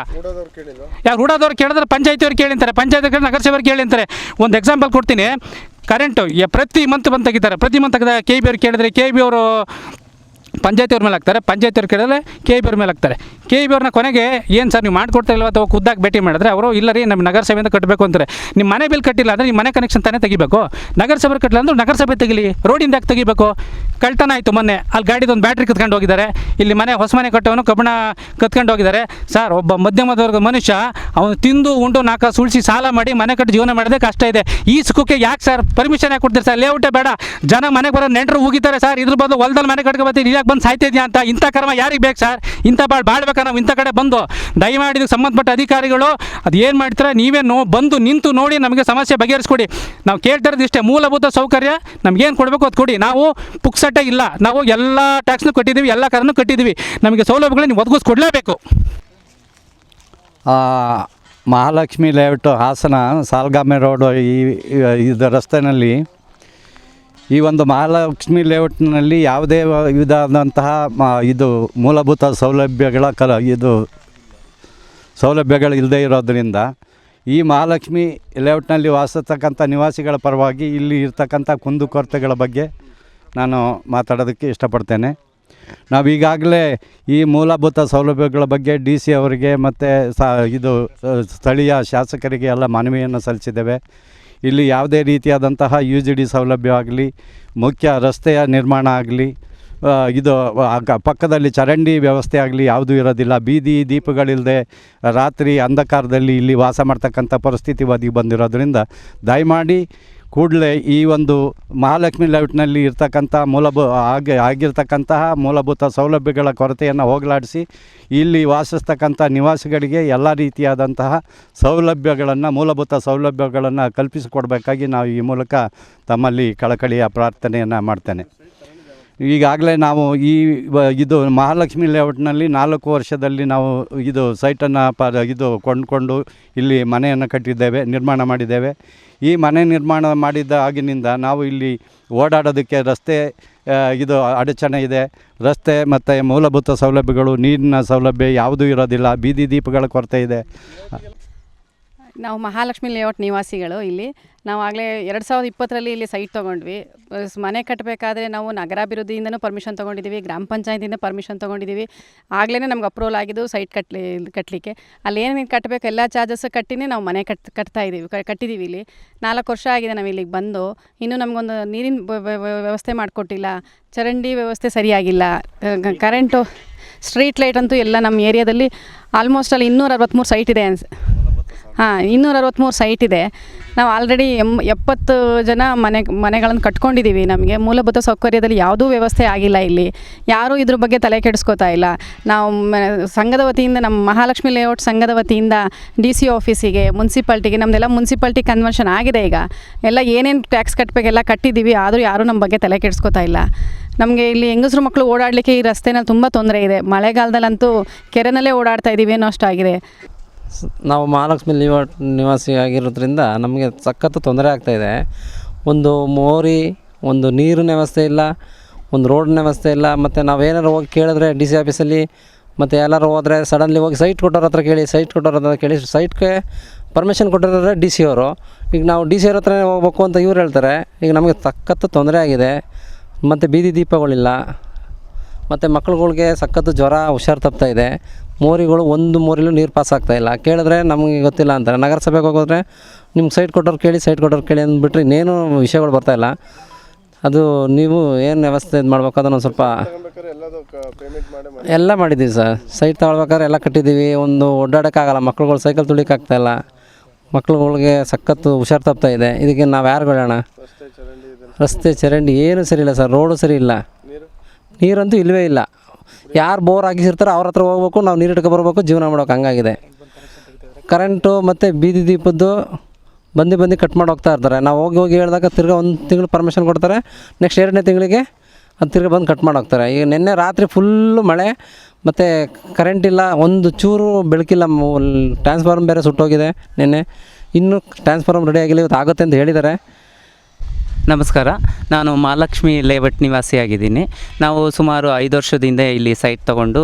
ಯಾರು ಹುಡೋದವ್ರು ಕೇಳಿದ್ರೆ ಪಂಚಾಯತಿಯವ್ರು ಕೇಳಿಂತಾರೆ ಪಂಚಾಯತ್ ಕೇಳಿ ನಗರಸಭೆಯವ್ರು ಕೇಳಿಂತಾರೆ ಒಂದು ಎಕ್ಸಾಂಪಲ್ ಕೊಡ್ತೀನಿ. ಕರೆಂಟು ಪ್ರತಿ ಮಂತ್ ಬಂದು ತೆಗಿತಾರೆ. ಪ್ರತಿ ಮಂತ್ ತೆಗೆದ ಕೆ ಬಿ ಅವ್ರು ಕೇಳಿದ್ರೆ ಕೆ ಬಿ ಅವರು ಪಂಚಾಯತಿಯವ್ರ ಮೇಲೆ ಹಾಕ್ತಾರೆ, ಪಂಚಾಯತಿಯವ್ರು ಕೇಳಿದ್ರೆ ಕೆ ಬಿ ಅವ್ರ ಮೇಲೆ ಹಾಕ್ತಾರೆ. ಕೆ ಬಿ ಅವ್ರನ್ನ ಕೊನೆಗೆ ಏನು ಸರ್ ನೀವು ಮಾಡ್ಕೊಡ್ತಾ ಇಲ್ವಾ ಅಥವಾ ಖುದ್ದಾಗಿ ಭೇಟಿ ಮಾಡಿದ್ರೆ ಅವರು, ಇಲ್ಲ ರೀ ನಮ್ಮ ನಗರಸಭೆಯಿಂದ ಕಟ್ಟಬೇಕು ಅಂತಾರೆ. ನಿಮ್ಮ ಮನೆ ಬಿಲ್ ಕಟ್ಟಿಲ್ಲ ಅಂದರೆ ನಿಮ್ಮ ಮನೆ ಕನೆಕ್ಷನ್ ತಾನೇ ತೆಗಿಬೇಕು. ನಗರಸಭೆ ಕಟ್ಟಿಲ್ಲ ಅಂದ್ರೆ ನಗರಸಭೆ ತೆಗಿಲಿ ರೋಡಿಂದ ಯಾಕೆ ತೆಗಿಬೇಕು? ಕಳ್ತನ ಆಯಿತು ಮೊನ್ನೆ, ಅಲ್ಲಿ ಗಾಡಿದು ಒಂದು ಬ್ಯಾಟ್ರಿ ಕತ್ಕೊಂಡು ಹೋಗಿದ್ದಾರೆ. ಇಲ್ಲಿ ಮನೆ, ಹೊಸ ಮನೆ ಕಟ್ಟೋನು ಕಬ್ಬಣ ಕತ್ಕೊಂಡು ಹೋಗಿದ್ದಾರೆ. ಸರ್, ಒಬ್ಬ ಮಧ್ಯಮ ವರ್ಗದ ಮನುಷ್ಯ, ಅವನು ತಿಂದು, ಉಂಡು ನಾಲ್ಕು ಸುಳಿಸಿ ಸಾಲ ಮಾಡಿ ಮನೆ ಕಟ್ಟಿ ಜೀವನ ಮಾಡೋದೇ ಕಷ್ಟ ಇದೆ. ಈ ಸುಖಕ್ಕೆ ಯಾಕೆ ಸರ್ ಪರ್ಮಿಷನ್ ಯಾಕೆ ಕೊಡ್ತೀರಿ ಸರ್? ಲೇಔಟೇ ಬೇಡ. ಜನ ಮನೆಗೆ ಬರೋ ನೆಂಟರು ಹೋಗಿದ್ದಾರೆ ಸರ್. ಇದ್ರ ಬದಲು ಹೊಲದಲ್ಲಿ ಮನೆ ಕಟ್ಕೊಬತ್ತೀನಿ ಬಂದು ಇದೆಯಾ ಅಂತ ಇಂಥ ಕರ್ಮ ಯಾರಿಗೆ ಬೇಕು ಸರ್? ಇಂಥ ಬಾಳ್ ಬಾಳ್ಬೇಕಾ ನಾವು ಇಂಥ ಕಡೆ ಬಂದು. ದಯಮಾಡಿ ಸಂಬಂಧಪಟ್ಟ ಅಧಿಕಾರಿಗಳು ಅದು ಏನು ಮಾಡ್ತಾರೆ? ನೀವೇ ನೋ ಬಂದು ನಿಂತು ನೋಡಿ ನಮಗೆ ಸಮಸ್ಯೆ ಬಗೆಹರಿಸ್ಕೊಡಿ. ನಾವು ಕೇಳ್ತಾ ಇರೋದು ಇಷ್ಟೇ ಮೂಲಭೂತ ಸೌಕರ್ಯ ನಮ್ಗೇನು ಕೊಡಬೇಕು ಅದು ಕೊಡಿ. ನಾವು ಪುಕ್ಸಟ್ಟೆ ಇಲ್ಲ. ನಾವು ಎಲ್ಲ ಟ್ಯಾಕ್ಸ್ನು ಕಟ್ಟಿದ್ದೀವಿ ಎಲ್ಲ ಕರನ್ನು ಕಟ್ಟಿದ್ದೀವಿ ನಮಗೆ ಸೌಲಭ್ಯಗಳನ್ನ ನೀವು ಒದಗಿಸ್ಕೊಡ್ಲೇಬೇಕು. ಮಹಾಲಕ್ಷ್ಮಿ ಲೇಔಟು ಹಾಸನ, ಸಾಲ್ಗಾಮೆ ರೋಡು ಈ- ಇದು ರಸ್ತೆಯಲ್ಲಿ ಈ ಒಂದು ಮಹಾಲಕ್ಷ್ಮಿ ಲೇಔಟ್ನಲ್ಲಿ ಯಾವುದೇ ವಿಧದಂತಹ ಇದು ಮೂಲಭೂತ ಸೌಲಭ್ಯಗಳ ಕಲ, ಇದು ಸೌಲಭ್ಯಗಳು ಇಲ್ಲದೇ ಇರೋದರಿಂದ ಈ ಮಹಾಲಕ್ಷ್ಮಿ ಲೇಔಟ್ನಲ್ಲಿ ವಾಸಿಸ್ತಕ್ಕಂಥ ನಿವಾಸಿಗಳ ಪರವಾಗಿ ಇಲ್ಲಿ ಇರ್ತಕ್ಕಂಥ ಕುಂದುಕೊರತೆಗಳ ಬಗ್ಗೆ ನಾನು ಮಾತಾಡೋದಕ್ಕೆ ಇಷ್ಟಪಡ್ತೇನೆ. ನಾವು ಈಗಾಗಲೇ ಈ ಮೂಲಭೂತ ಸೌಲಭ್ಯಗಳ ಬಗ್ಗೆ ಡಿ ಸಿ ಅವರಿಗೆ ಮತ್ತು ಸ, ಇದು ಸ್ಥಳೀಯ ಶಾಸಕರಿಗೆ ಎಲ್ಲ ಮನವಿಯನ್ನು ಸಲ್ಲಿಸಿದ್ದೇವೆ. ಇಲ್ಲಿ ಯಾವುದೇ ರೀತಿಯಾದಂತಹ ಯು ಜಿ ಡಿ ಸೌಲಭ್ಯವಾಗಲಿ ಮುಖ್ಯ ರಸ್ತೆಯ ನಿರ್ಮಾಣ ಆಗಲಿ ಇದು ಪಕ್ಕದಲ್ಲಿ ಚರಂಡಿ ವ್ಯವಸ್ಥೆ ಆಗಲಿ ಯಾವುದೂ ಇರೋದಿಲ್ಲ. ಬೀದಿ ದೀಪಗಳಿಲ್ಲದೆ ರಾತ್ರಿ ಅಂಧಕಾರದಲ್ಲಿ ಇಲ್ಲಿ ವಾಸ ಮಾಡ್ತಕ್ಕಂಥ ಪರಿಸ್ಥಿತಿ ಒದಗಿ ಬಂದಿರೋದ್ರಿಂದ ದಯಮಾಡಿ ಕೂಡಲೇ ಈ ಒಂದು ಮಹಾಲಕ್ಷ್ಮಿ ಲೈಟ್ನಲ್ಲಿ ಇರ್ತಕ್ಕಂಥ ಮೂಲಭೂ ಆಗಿ ಆಗಿರ್ತಕ್ಕಂತಹ ಮೂಲಭೂತ ಸೌಲಭ್ಯಗಳ ಕೊರತೆಯನ್ನು ಹೋಗಲಾಡಿಸಿ ಇಲ್ಲಿ ವಾಸಿಸ್ತಕ್ಕಂಥ ನಿವಾಸಿಗಳಿಗೆ ಎಲ್ಲ ರೀತಿಯಾದಂತಹ ಸೌಲಭ್ಯಗಳನ್ನು, ಮೂಲಭೂತ ಸೌಲಭ್ಯಗಳನ್ನು ಕಲ್ಪಿಸಿಕೊಡ್ಬೇಕಾಗಿ ನಾವು ಈ ಮೂಲಕ ತಮ್ಮಲ್ಲಿ ಕಳಕಳಿಯ ಪ್ರಾರ್ಥನೆಯನ್ನು ಮಾಡ್ತೇನೆ. ಈಗಾಗಲೇ ನಾವು ಈ ಇದು ಮಹಾಲಕ್ಷ್ಮಿ ಲೇಔಟ್ನಲ್ಲಿ ನಾಲ್ಕು ವರ್ಷದಲ್ಲಿ ನಾವು ಇದು ಸೈಟನ್ನು ಪ, ಇದು ಕೊಂಡುಕೊಂಡು ಇಲ್ಲಿ ಮನೆಯನ್ನು ಕಟ್ಟಿದ್ದೇವೆ, ನಿರ್ಮಾಣ ಮಾಡಿದ್ದೇವೆ. ಈ ಮನೆ ನಿರ್ಮಾಣ ಮಾಡಿದ್ದ ಆಗಿನಿಂದ ನಾವು ಇಲ್ಲಿ ಓಡಾಡೋದಕ್ಕೆ ರಸ್ತೆ ಇದು ಅಡಚಣೆ ಇದೆ. ರಸ್ತೆ ಮತ್ತು ಮೂಲಭೂತ ಸೌಲಭ್ಯಗಳು, ನೀರಿನ ಸೌಲಭ್ಯ ಯಾವುದೂ ಇರೋದಿಲ್ಲ. ಬೀದಿ ದೀಪಗಳ ಕೊರತೆ ಇದೆ. ನಾವು ಮಹಾಲಕ್ಷ್ಮಿ ಲೇಔಟ್ ನಿವಾಸಿಗಳು ಇಲ್ಲಿ. ನಾವು ಆಗಲೇ ಎರಡು ಸಾವಿರದ ಇಪ್ಪತ್ತರಲ್ಲಿ ಇಲ್ಲಿ ಸೈಟ್ ತೊಗೊಂಡ್ವಿ. ಮನೆ ಕಟ್ಟಬೇಕಾದ್ರೆ ನಾವು ನಗರಾಭಿವೃದ್ಧಿಯಿಂದನೂ ಪರ್ಮಿಷನ್ ತೊಗೊಂಡಿದ್ದೀವಿ ಗ್ರಾಮ ಪಂಚಾಯತಿಂದ ಪರ್ಮಿಷನ್ ತೊಗೊಂಡಿದ್ದೀವಿ ಆಗಲೇ ನಮ್ಗೆ ಅಪ್ರೂವಲ್ ಆಗಿದ್ದು ಸೈಟ್ ಕಟ್ಲಿ ಕಟ್ಟಲಿಕ್ಕೆ ಅಲ್ಲಿ ಏನೇನು ಕಟ್ಟಬೇಕು ಎಲ್ಲ ಚಾರ್ಜಸ್ ಕಟ್ಟಿನೇ ನಾವು ಮನೆ ಕಟ್, ಕಟ್ತಾ ಇದ್ದೀವಿ ಕಟ್ಟಿದ್ದೀವಿ ಇಲ್ಲಿ. ನಾಲ್ಕು ವರ್ಷ ಆಗಿದೆ ನಾವು ಇಲ್ಲಿಗೆ ಬಂದು. ಇನ್ನೂ ನಮಗೊಂದು ನೀರಿನ ವ್ಯ- ವ್ಯ- ವ್ಯ- ವ್ಯವಸ್ಥೆ ಮಾಡಿಕೊಟ್ಟಿಲ್ಲ. ಚರಂಡಿ ವ್ಯವಸ್ಥೆ ಸರಿಯಾಗಿಲ್ಲ. ಕರೆಂಟು ಸ್ಟ್ರೀಟ್ ಲೈಟ್ ಅಂತೂ ಎಲ್ಲ ನಮ್ಮ ಏರಿಯಾದಲ್ಲಿ ಆಲ್ಮೋಸ್ಟ್ ಅಲ್ಲಿ ಇನ್ನೂರ ಅರವತ್ತ್ಮೂರು ಸೈಟ್ ಇದೆ ಅನ್ಸ್ ಹಾಂ ಇನ್ನೂರ ಅರವತ್ತ್ಮೂರು ಸೈಟ್ ಇದೆ. ನಾವು ಆಲ್ರೆಡಿ ಎಂ ಎಪ್ಪತ್ತು ಜನ ಮನೆ ಮನೆಗಳನ್ನು ಕಟ್ಕೊಂಡಿದ್ದೀವಿ ನಮಗೆ. ಮೂಲಭೂತ ಸೌಕರ್ಯದಲ್ಲಿ ಯಾವುದೂ ವ್ಯವಸ್ಥೆ ಆಗಿಲ್ಲ ಇಲ್ಲಿ. ಯಾರೂ ಇದ್ರ ಬಗ್ಗೆ ತಲೆ ಕೆಡಿಸ್ಕೋತಾ ಇಲ್ಲ. ನಾವು ಸಂಘದ ವತಿಯಿಂದ ನಮ್ಮ ಮಹಾಲಕ್ಷ್ಮಿ ಲೇಔಟ್ ಸಂಘದ ವತಿಯಿಂದ ಡಿ ಸಿ ಆಫೀಸಿಗೆ ಮುನ್ಸಿಪಾಲ್ಟಿಗೆ ನಮ್ಮದೆಲ್ಲ ಮುನ್ಸಿಪಾಲ್ಟಿ ಕನ್ವರ್ಷನ್ ಆಗಿದೆ ಈಗ. ಎಲ್ಲ ಏನೇನು ಟ್ಯಾಕ್ಸ್ ಕಟ್ಟಬೇಕೆಲ್ಲ ಕಟ್ಟಿದ್ದೀವಿ ಆದರೂ ಯಾರೂ ನಮ್ಮ ಬಗ್ಗೆ ತಲೆ ಕೆಡಿಸ್ಕೋತಾ ಇಲ್ಲ. ನಮಗೆ ಇಲ್ಲಿ ಹೆಂಗಸ್ರು ಮಕ್ಕಳು ಓಡಾಡಲಿಕ್ಕೆ ಈ ರಸ್ತೆನಲ್ಲಿ ತುಂಬ ತೊಂದರೆ ಇದೆ. ಮಳೆಗಾಲದಲ್ಲಂತೂ ಕೆರೆನಲ್ಲೇ ಓಡಾಡ್ತಾ ಇದ್ದೀವಿ ಅನ್ನೋ ಅಷ್ಟಾಗಿದೆ. ನಾವು ಮಹಾಲಕ್ಷ್ಮಿ ನಿವ ನಿವಾಸಿ ಆಗಿರೋದ್ರಿಂದ ನಮಗೆ ಸಖತ್ತು ತೊಂದರೆ ಆಗ್ತಾಯಿದೆ ಒಂದು ಮೋರಿ, ಒಂದು ನೀರಿನ ವ್ಯವಸ್ಥೆ ಇಲ್ಲ, ಒಂದು ರೋಡಿನ ವ್ಯವಸ್ಥೆ ಇಲ್ಲ, ಮತ್ತು ನಾವೇನಾರು ಹೋಗಿ ಕೇಳಿದ್ರೆ ಡಿ ಸಿ ಆಫೀಸಲ್ಲಿ, ಮತ್ತು ಎಲ್ಲರೂ ಹೋದರೆ ಸಡನ್ಲಿ ಹೋಗಿ ಸೈಟ್ ಕೊಟ್ಟೋರ ಹತ್ರ ಕೇಳಿ, ಸೈಟ್ ಕೊಟ್ಟೋರ ಹತ್ರ ಕೇಳಿ, ಸೈಟ್ಗೆ ಪರ್ಮಿಷನ್ ಕೊಟ್ಟಿರೋದ್ರೆ ಡಿ ಸಿ ಅವರು. ಈಗ ನಾವು ಡಿ ಸಿ ಅವ್ರ ಹತ್ರನೇ ಹೋಗ್ಬೇಕು ಅಂತ ಇವ್ರು ಹೇಳ್ತಾರೆ. ಈಗ ನಮಗೆ ಸಖತ್ತು ತೊಂದರೆ ಆಗಿದೆ. ಮತ್ತು ಬೀದಿ ದೀಪಗಳಿಲ್ಲ. ಮತ್ತು ಮಕ್ಕಳುಗಳಿಗೆ ಸಖತ್ತು ಜ್ವರ ಹುಷಾರು ತಪ್ತಾ ಇದೆ. ಮೋರಿಗಳು ಒಂದು ಮೋರಿಲೂ ನೀರು ಪಾಸ್ ಆಗ್ತಾ ಇಲ್ಲ. ಕೇಳಿದ್ರೆ ನಮಗೆ ಗೊತ್ತಿಲ್ಲ ಅಂತಾರೆ ನಗರಸಭೆಗೆ ಹೋಗೋದ್ರೆ ನಿಮ್ಗೆ ಸೈಟ್ ಕೊಟ್ಟವ್ರು ಕೇಳಿ ಸೈಟ್ ಕೊಟ್ಟವ್ರು ಕೇಳಿ ಅಂದ್ಬಿಟ್ರೆ ಇನ್ನೇನು ವಿಷಯಗಳು ಬರ್ತಾಯಿಲ್ಲ ಅದು ನೀವು ಏನು ವ್ಯವಸ್ಥೆ ಇದು ಮಾಡ್ಬೇಕು? ಅದನ್ನು ಸ್ವಲ್ಪ ಎಲ್ಲ ಮಾಡಿದ್ದೀವಿ ಸರ್. ಸೈಟ್ ತಗೊಳ್ಬೇಕಾದ್ರೆ ಎಲ್ಲ ಕಟ್ಟಿದ್ದೀವಿ. ಒಂದು ಓಡಾಡೋಕ್ಕಾಗಲ್ಲ ಮಕ್ಳುಗಳು ಸೈಕಲ್ ತುಳಿಕಾಗ್ತಾಯಿಲ್ಲ ಮಕ್ಳುಗಳಿಗೆ ಸಖತ್ತು ಹುಷಾರು ತಪ್ತಾ ಇದೆ. ಇದಕ್ಕೆ ನಾವು ಯಾರು ಬೇಡೋಣ ರಸ್ತೆ ಚರಂಡಿ ಏನು ಸರಿ ಇಲ್ಲ ಸರ್. ರೋಡು ಸರಿ ಇಲ್ಲ. ನೀರಂತೂ ಇಲ್ಲವೇ ಇಲ್ಲ. ಯಾರು ಬೋರ್ ಆಗಿಸಿರ್ತಾರೋ ಅವ್ರ ಹತ್ರ ಹೋಗ್ಬೇಕು, ನಾವು ನೀರು ಇಟ್ಕೊ ಬರ್ಬೇಕು, ಜೀವನ ಮಾಡೋಕೆ ಹಂಗಾಗಿದೆ. ಕರೆಂಟು ಮತ್ತು ಬೀದಿ ದೀಪದ್ದು ಬಂದು ಬಂದು ಕಟ್ ಮಾಡಿ ಹೋಗ್ತಾ ಇರ್ತಾರೆ. ನಾವು ಹೋಗಿ ಹೋಗಿ ಹೇಳಿದಾಗ ತಿರ್ಗಾ ಒಂದು ತಿಂಗಳು ಪರ್ಮಿಷನ್ ಕೊಡ್ತಾರೆ. ನೆಕ್ಸ್ಟ್ ಎರಡನೇ ತಿಂಗಳಿಗೆ ಅದು ತಿರ್ಗಿ ಬಂದು ಕಟ್ ಮಾಡಿ ಹೋಗ್ತಾರೆ. ಈಗ ನಿನ್ನೆ ರಾತ್ರಿ ಫುಲ್ಲು ಮಳೆ, ಮತ್ತು ಕರೆಂಟ್ ಇಲ್ಲ, ಒಂದು ಚೂರು ಬೆಳಕಿಲ್ಲ ಟ್ರಾನ್ಸ್ಫಾರ್ಮ್ ಬೇರೆ ಸುಟ್ಟೋಗಿದೆ ನಿನ್ನೆ. ಇನ್ನೂ ಟ್ರಾನ್ಸ್ಫಾರ್ಮ್ ರೆಡಿ ಆಗಿಲ್ಲ, ಇವತ್ತು ಆಗುತ್ತೆ ಅಂತ ಹೇಳಿದ್ದಾರೆ. ನಮಸ್ಕಾರ. ನಾನು ಮಹಾಲಕ್ಷ್ಮಿ ಲೇಔಟ್ ನಿವಾಸಿಯಾಗಿದ್ದೀನಿ. ನಾವು ಸುಮಾರು ಐದು ವರ್ಷದಿಂದ ಇಲ್ಲಿ ಸೈಟ್ ತಗೊಂಡು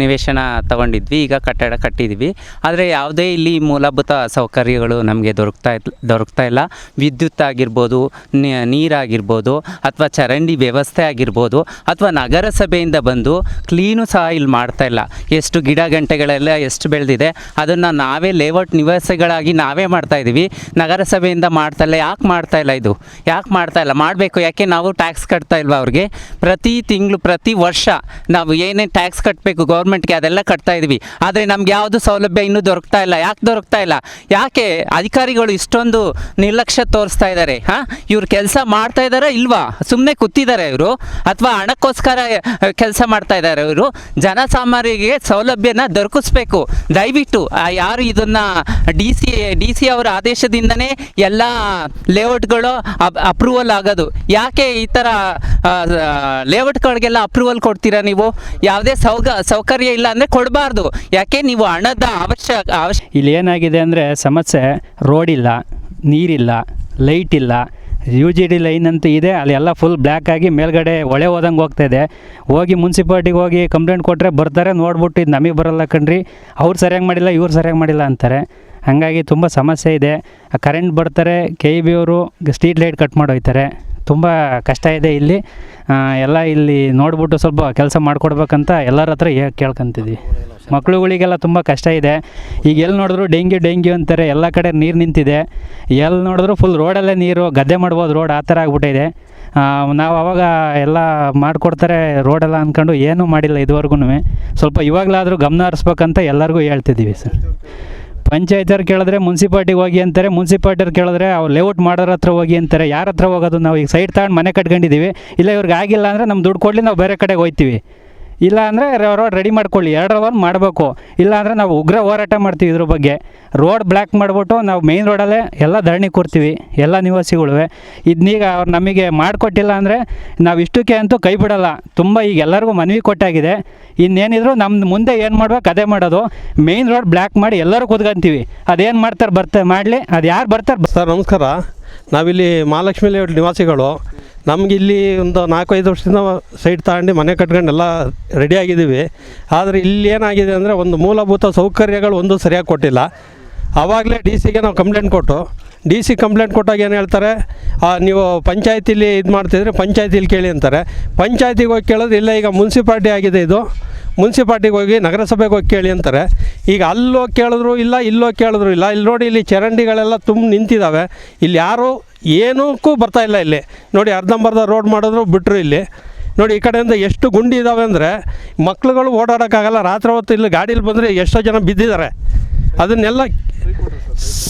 ನಿವೇಶನ ತಗೊಂಡಿದ್ವಿ, ಈಗ ಕಟ್ಟಡ ಕಟ್ಟಿದ್ವಿ ಆದರೆ ಯಾವುದೇ ಇಲ್ಲಿ ಮೂಲಭೂತ ಸೌಕರ್ಯಗಳು ನಮಗೆ ದೊರಕ್ತಾ ದೊರಕ್ತಾ ಇಲ್ಲ. ವಿದ್ಯುತ್ ಆಗಿರ್ಬೋದು ನೀರಾಗಿರ್ಬೋದು, ಅಥವಾ ಚರಂಡಿ ವ್ಯವಸ್ಥೆ ಆಗಿರ್ಬೋದು, ಅಥವಾ ನಗರಸಭೆಯಿಂದ ಬಂದು ಕ್ಲೀನು ಸಹ ಇಲ್ಲಿ ಮಾಡ್ತಾ ಇಲ್ಲ. ಎಷ್ಟು ಗಿಡ ಗಂಟೆಗಳೆಲ್ಲ ಎಷ್ಟು ಬೆಳೆದಿದೆ, ಅದನ್ನು ನಾವೇ ಲೇಔಟ್ ನಿವಾಸಿಗಳಾಗಿ ನಾವೇ ಮಾಡ್ತಾ ಇದ್ದೀವಿ ನಗರಸಭೆಯಿಂದ ಮಾಡ್ತಾ ಇಲ್ಲ ಯಾಕೆ ಮಾಡ್ತಾ ಇಲ್ಲ ಇದು? ಯಾಕೆ ಮಾಡ್ತಾ ಇಲ್ಲ. ಮಾಡಬೇಕು ಯಾಕೆ? ನಾವು ಟ್ಯಾಕ್ಸ್ ಕಟ್ತಾ ಇಲ್ವಾ ಅವ್ರಿಗೆ? ಪ್ರತಿ ತಿಂಗಳು, ಪ್ರತಿ ವರ್ಷ ನಾವು ಏನೇನು ಟ್ಯಾಕ್ಸ್ ಕಟ್ಟಬೇಕು ಗೌರ್ಮೆಂಟ್ಗೆ ಅದೆಲ್ಲ ಕಟ್ತಾ ಇದ್ವಿ. ಆದರೆ ನಮ್ಗೆ ಯಾವುದು ಸೌಲಭ್ಯ ಇನ್ನೂ ದೊರಕ್ತಾ ಇಲ್ಲ. ಯಾಕೆ ದೊರಕ್ತಾ ಇಲ್ಲ? ಯಾಕೆ ಅಧಿಕಾರಿಗಳು ಇಷ್ಟೊಂದು ನಿರ್ಲಕ್ಷ್ಯ ತೋರಿಸ್ತಾ ಇದ್ದಾರೆ ಹಾಂ? ಇವ್ರು ಕೆಲಸ ಮಾಡ್ತಾ ಇದ್ದಾರಾ ಇಲ್ವಾ? ಸುಮ್ಮನೆ ಕೂತಿದ್ದಾರೆ ಇವರು? ಅಥವಾ ಹಣಕ್ಕೋಸ್ಕರ ಕೆಲಸ ಮಾಡ್ತಾ ಇದ್ದಾರೆ ಇವರು? ಜನಸಾಮಾನ್ಯರಿಗೆ ಸೌಲಭ್ಯನ ದೊರಕಿಸ್ಬೇಕು. ದಯವಿಟ್ಟು ಯಾರು ಇದನ್ನು ಡಿ ಸಿ ಡಿ ಸಿ ಅವರ ಆದೇಶದಿಂದನೇ ಎಲ್ಲ ಲೇಔಟ್ಗಳು ಅಪ್ರೂವಲ್ ಆಗೋದು. ಯಾಕೆ ಈ ಥರ ಲೇಔಟ್ಗಳಿಗೆಲ್ಲ ಅಪ್ರೂವಲ್ ಕೊಡ್ತೀರಾ ನೀವು? ಯಾವುದೇ ಸೌಗ, ಸೌಕರ್ಯ ಇಲ್ಲ ಅಂದರೆ ಕೊಡಬಾರ್ದು. ಯಾಕೆ ನೀವು ಹಣದ ಅವಶ್ಯಕ ಅವಶ್ಯ ಇಲ್ಲಿ ಏನಾಗಿದೆ ಅಂದರೆ ಸಮಸ್ಯೆ ರೋಡ್ ಇಲ್ಲ, ನೀರಿಲ್ಲ ಲೈಟ್ ಇಲ್ಲ. ಯು ಜಿ ಡಿ ಲೈನ್ ಅಂತ ಇದೆ ಅಲ್ಲೆಲ್ಲ ಫುಲ್ ಬ್ಲ್ಯಾಕ್ ಆಗಿ ಮೇಲ್ಗಡೆ ಒಳೆ ಹೋದಂಗೆ ಹೋಗ್ತಾ ಇದೆ. ಹೋಗಿ ಮುನ್ಸಿಪಾಲ್ಟಿಗೆ ಹೋಗಿ ಕಂಪ್ಲೇಂಟ್ ಕೊಟ್ಟರೆ ಬರ್ತಾರೆ, ನೋಡ್ಬಿಟ್ಟು ಇದು ನಮಗೆ ಬರಲ್ಲ ಕಣ್ರಿ. ಅವ್ರು ಸರಿಯಾಗಿ ಮಾಡಿಲ್ಲ, ಇವ್ರು ಸರಿಯಾಗಿ ಮಾಡಿಲ್ಲ ಅಂತಾರೆ. ಹಾಗಾಗಿ ತುಂಬ ಸಮಸ್ಯೆ ಇದೆ. ಕರೆಂಟ್ ಬರ್ತಾರೆ ಕೆ ಇ ಬಿ ಅವರು ಸ್ಟ್ರೀಟ್ ಲೈಟ್ ಕಟ್ ಮಾಡಿ ಹೋಯ್ತಾರೆ ತುಂಬ ಕಷ್ಟ ಇದೆ ಇಲ್ಲಿ. ಎಲ್ಲ ಇಲ್ಲಿ ನೋಡ್ಬಿಟ್ಟು ಸ್ವಲ್ಪ ಕೆಲಸ ಮಾಡಿಕೊಡ್ಬೇಕಂತ ಎಲ್ಲರ ಹತ್ರ ಕೇಳ್ಕೊಂತಿದ್ವಿ. ಮಕ್ಳುಗಳಿಗೆಲ್ಲ ತುಂಬ ಕಷ್ಟ ಇದೆ. ಈಗ ಎಲ್ಲಿ ನೋಡಿದ್ರು ಡೆಂಗ್ಯೂ ಡೆಂಗ್ಯೂ ಅಂತಾರೆ, ಎಲ್ಲ ಕಡೆ ನೀರು ನಿಂತಿದೆ. ಎಲ್ಲಿ ನೋಡಿದ್ರು ಫುಲ್ ರೋಡಲ್ಲೇ ನೀರು, ಗದ್ದೆ ಮಾಡ್ಬೋದು ರೋಡ್ ಆ ಥರ ಆಗ್ಬಿಟ್ಟಿದೆ. ನಾವು ಅವಾಗ ಎಲ್ಲ ಮಾಡಿಕೊಡ್ತಾರೆ ರೋಡೆಲ್ಲ ಅಂದ್ಕೊಂಡು ಏನೂ ಮಾಡಿಲ್ಲ ಇದುವರೆಗೂ ಸ್ವಲ್ಪ ಇವಾಗಲಾದರೂ ಗಮನ ಹರಿಸ್ಬೇಕಂತ ಎಲ್ಲರಿಗೂ ಹೇಳ್ತಿದ್ದೀವಿ ಸರ್. ಪಂಚಾಯತವ್ರು ಕೇಳಿದ್ರೆ ಮುನ್ಸಿಪಾಲ್ಟಿಗೆ ಹೋಗಿ ಅಂತಾರೆ ಮುನ್ಸಿಪಾಲ್ಟಿಯವ್ರು ಕೇಳಿದ್ರೆ ಅವ್ರು ಲೇಔಟ್ ಮಾಡೋರ ಹತ್ರ ಹೋಗಿ ಅಂತಾರೆ, ಯಾರ ಹತ್ರ ಹೋಗೋದು? ನಾವು ಈಗ ಸೈಟ್ ತಗೊಂಡು ಮನೆ ಕಟ್ಕೊಂಡಿದ್ದೀವಿ. ಇಲ್ಲ, ಇವ್ರಿಗೆ ಆಗಿಲ್ಲ ಅಂದರೆ ನಮ್ಮ ದುಡ್ಡು ಕೊಡಲಿ, ನಾವು ಬೇರೆ ಕಡೆಗೆ ಹೋಗ್ತೀವಿ ಇಲ್ಲ ಅಂದರೆ ರೋಡ್ ರೆಡಿ ಮಾಡ್ಕೊಳ್ಳಿ. ಎರಡು ಒಂದು ಮಾಡಬೇಕು. ಇಲ್ಲ ಅಂದರೆ ನಾವು ಉಗ್ರ ಹೋರಾಟ ಮಾಡ್ತೀವಿ ಇದ್ರ ಬಗ್ಗೆ. ರೋಡ್ ಬ್ಲ್ಯಾಕ್ ಮಾಡಿಬಿಟ್ಟು ನಾವು ಮೇಯ್ನ್ ರೋಡಲ್ಲೇ ಎಲ್ಲ ಧರಣಿ ಕೊಡ್ತೀವಿ ಎಲ್ಲ ನಿವಾಸಿಗಳುವೆ. ಇದನ್ನೀಗ ಅವ್ರು ನಮಗೆ ಮಾಡಿಕೊಟ್ಟಿಲ್ಲ ಅಂದರೆ ನಾವು ಇಷ್ಟಕ್ಕೆ ಅಂತೂ ಕೈ ಬಿಡೋಲ್ಲ. ತುಂಬ ಈಗ ಎಲ್ಲರಿಗೂ ಮನವಿ ಕೊಟ್ಟಾಗಿದೆ. ಇನ್ನೇನಿದ್ರು ನಮ್ಮ ಮುಂದೆ ಏನು ಮಾಡ್ಬೇಕು ಅದೇ ಮಾಡೋದು. ಮೇಯ್ನ್ ರೋಡ್ ಬ್ಲ್ಯಾಕ್ ಮಾಡಿ ಎಲ್ಲರೂ ಕೂತ್ಕೊಂತೀವಿ ಅದೇನು ಮಾಡ್ತಾರೆ ಬರ್ತಾರೆ ಮಾಡಲಿ? ಅದು ಯಾರು ಬರ್ತಾರೆ ಸರ್, ನಮಸ್ಕಾರ. ನಾವಿಲ್ಲಿ ಮಹಾಲಕ್ಷ್ಮಿ ಲೇಔಟ್ ನಿವಾಸಿಗಳು. ನಮ್ಗೆ ಇಲ್ಲಿ ಒಂದು ನಾಲ್ಕೈದು ವರ್ಷದಿಂದ ಸೈಟ್ ತಗೊಂಡು ಮನೆ ಕಟ್ಕೊಂಡು ಎಲ್ಲ ರೆಡಿ ಆಗಿದ್ದೀವಿ. ಆದರೆ ಇಲ್ಲಿ ಏನಾಗಿದೆ ಅಂದರೆ ಒಂದು ಮೂಲಭೂತ ಸೌಕರ್ಯಗಳು ಒಂದು ಸರಿಯಾಗಿ ಕೊಟ್ಟಿಲ್ಲ. ಆವಾಗಲೇ ಡಿ ಸಿಗೆ ನಾವು ಕಂಪ್ಲೇಂಟ್ ಕೊಟ್ಟು, ಡಿ ಸಿ ಕಂಪ್ಲೇಂಟ್ ಕೊಟ್ಟಾಗ ಏನು ಹೇಳ್ತಾರೆ ನೀವು ಪಂಚಾಯತಿಲಿ ಇದು ಮಾಡ್ತಿದ್ರೆ ಪಂಚಾಯತಿಲಿ ಕೇಳಿ ಅಂತಾರೆ. ಪಂಚಾಯತಿಗೆ ಹೋಗಿ ಕೇಳೋದು ಇಲ್ಲ, ಈಗ ಮುನ್ಸಿಪಾಲ್ಟಿ ಆಗಿದೆ ಇದು, ಮುನ್ಸಿಪಾಲ್ಟಿಗೆ ಹೋಗಿ ನಗರಸಭೆಗೆ ಹೋಗಿ ಕೇಳಿ ಅಂತಾರೆ. ಈಗ ಅಲ್ಲೋಗಿ ಕೇಳಿದ್ರು ಇಲ್ಲ, ಇಲ್ಲೋಗಿ ಕೇಳಿದ್ರು ಇಲ್ಲ. ಇಲ್ಲಿ ನೋಡಿ, ಇಲ್ಲಿ ಚರಂಡಿಗಳೆಲ್ಲ ತುಂಬ ನಿಂತಿದ್ದಾವೆ ಇಲ್ಲಿ ಯಾರು ಏನಕ್ಕೂ ಬರ್ತಾ ಇಲ್ಲ ಇಲ್ಲಿ. ನೋಡಿ ಅರ್ಧಂಬರ್ಧ ರೋಡ್ ಮಾಡಿದ್ರು ಬಿಟ್ಟರು ಇಲ್ಲಿ. ನೋಡಿ ಈ ಕಡೆಯಿಂದ ಎಷ್ಟು ಗುಂಡಿ ಇದ್ದಾವೆ ಅಂದರೆ ಮಕ್ಳುಗಳು ಓಡಾಡೋಕ್ಕಾಗಲ್ಲ. ರಾತ್ರಿ ಹೊತ್ತು ಇಲ್ಲಿ ಗಾಡೀಲಿ ಬಂದರೆ ಎಷ್ಟೋ ಜನ ಬಿದ್ದಿದ್ದಾರೆ. ಅದನ್ನೆಲ್ಲ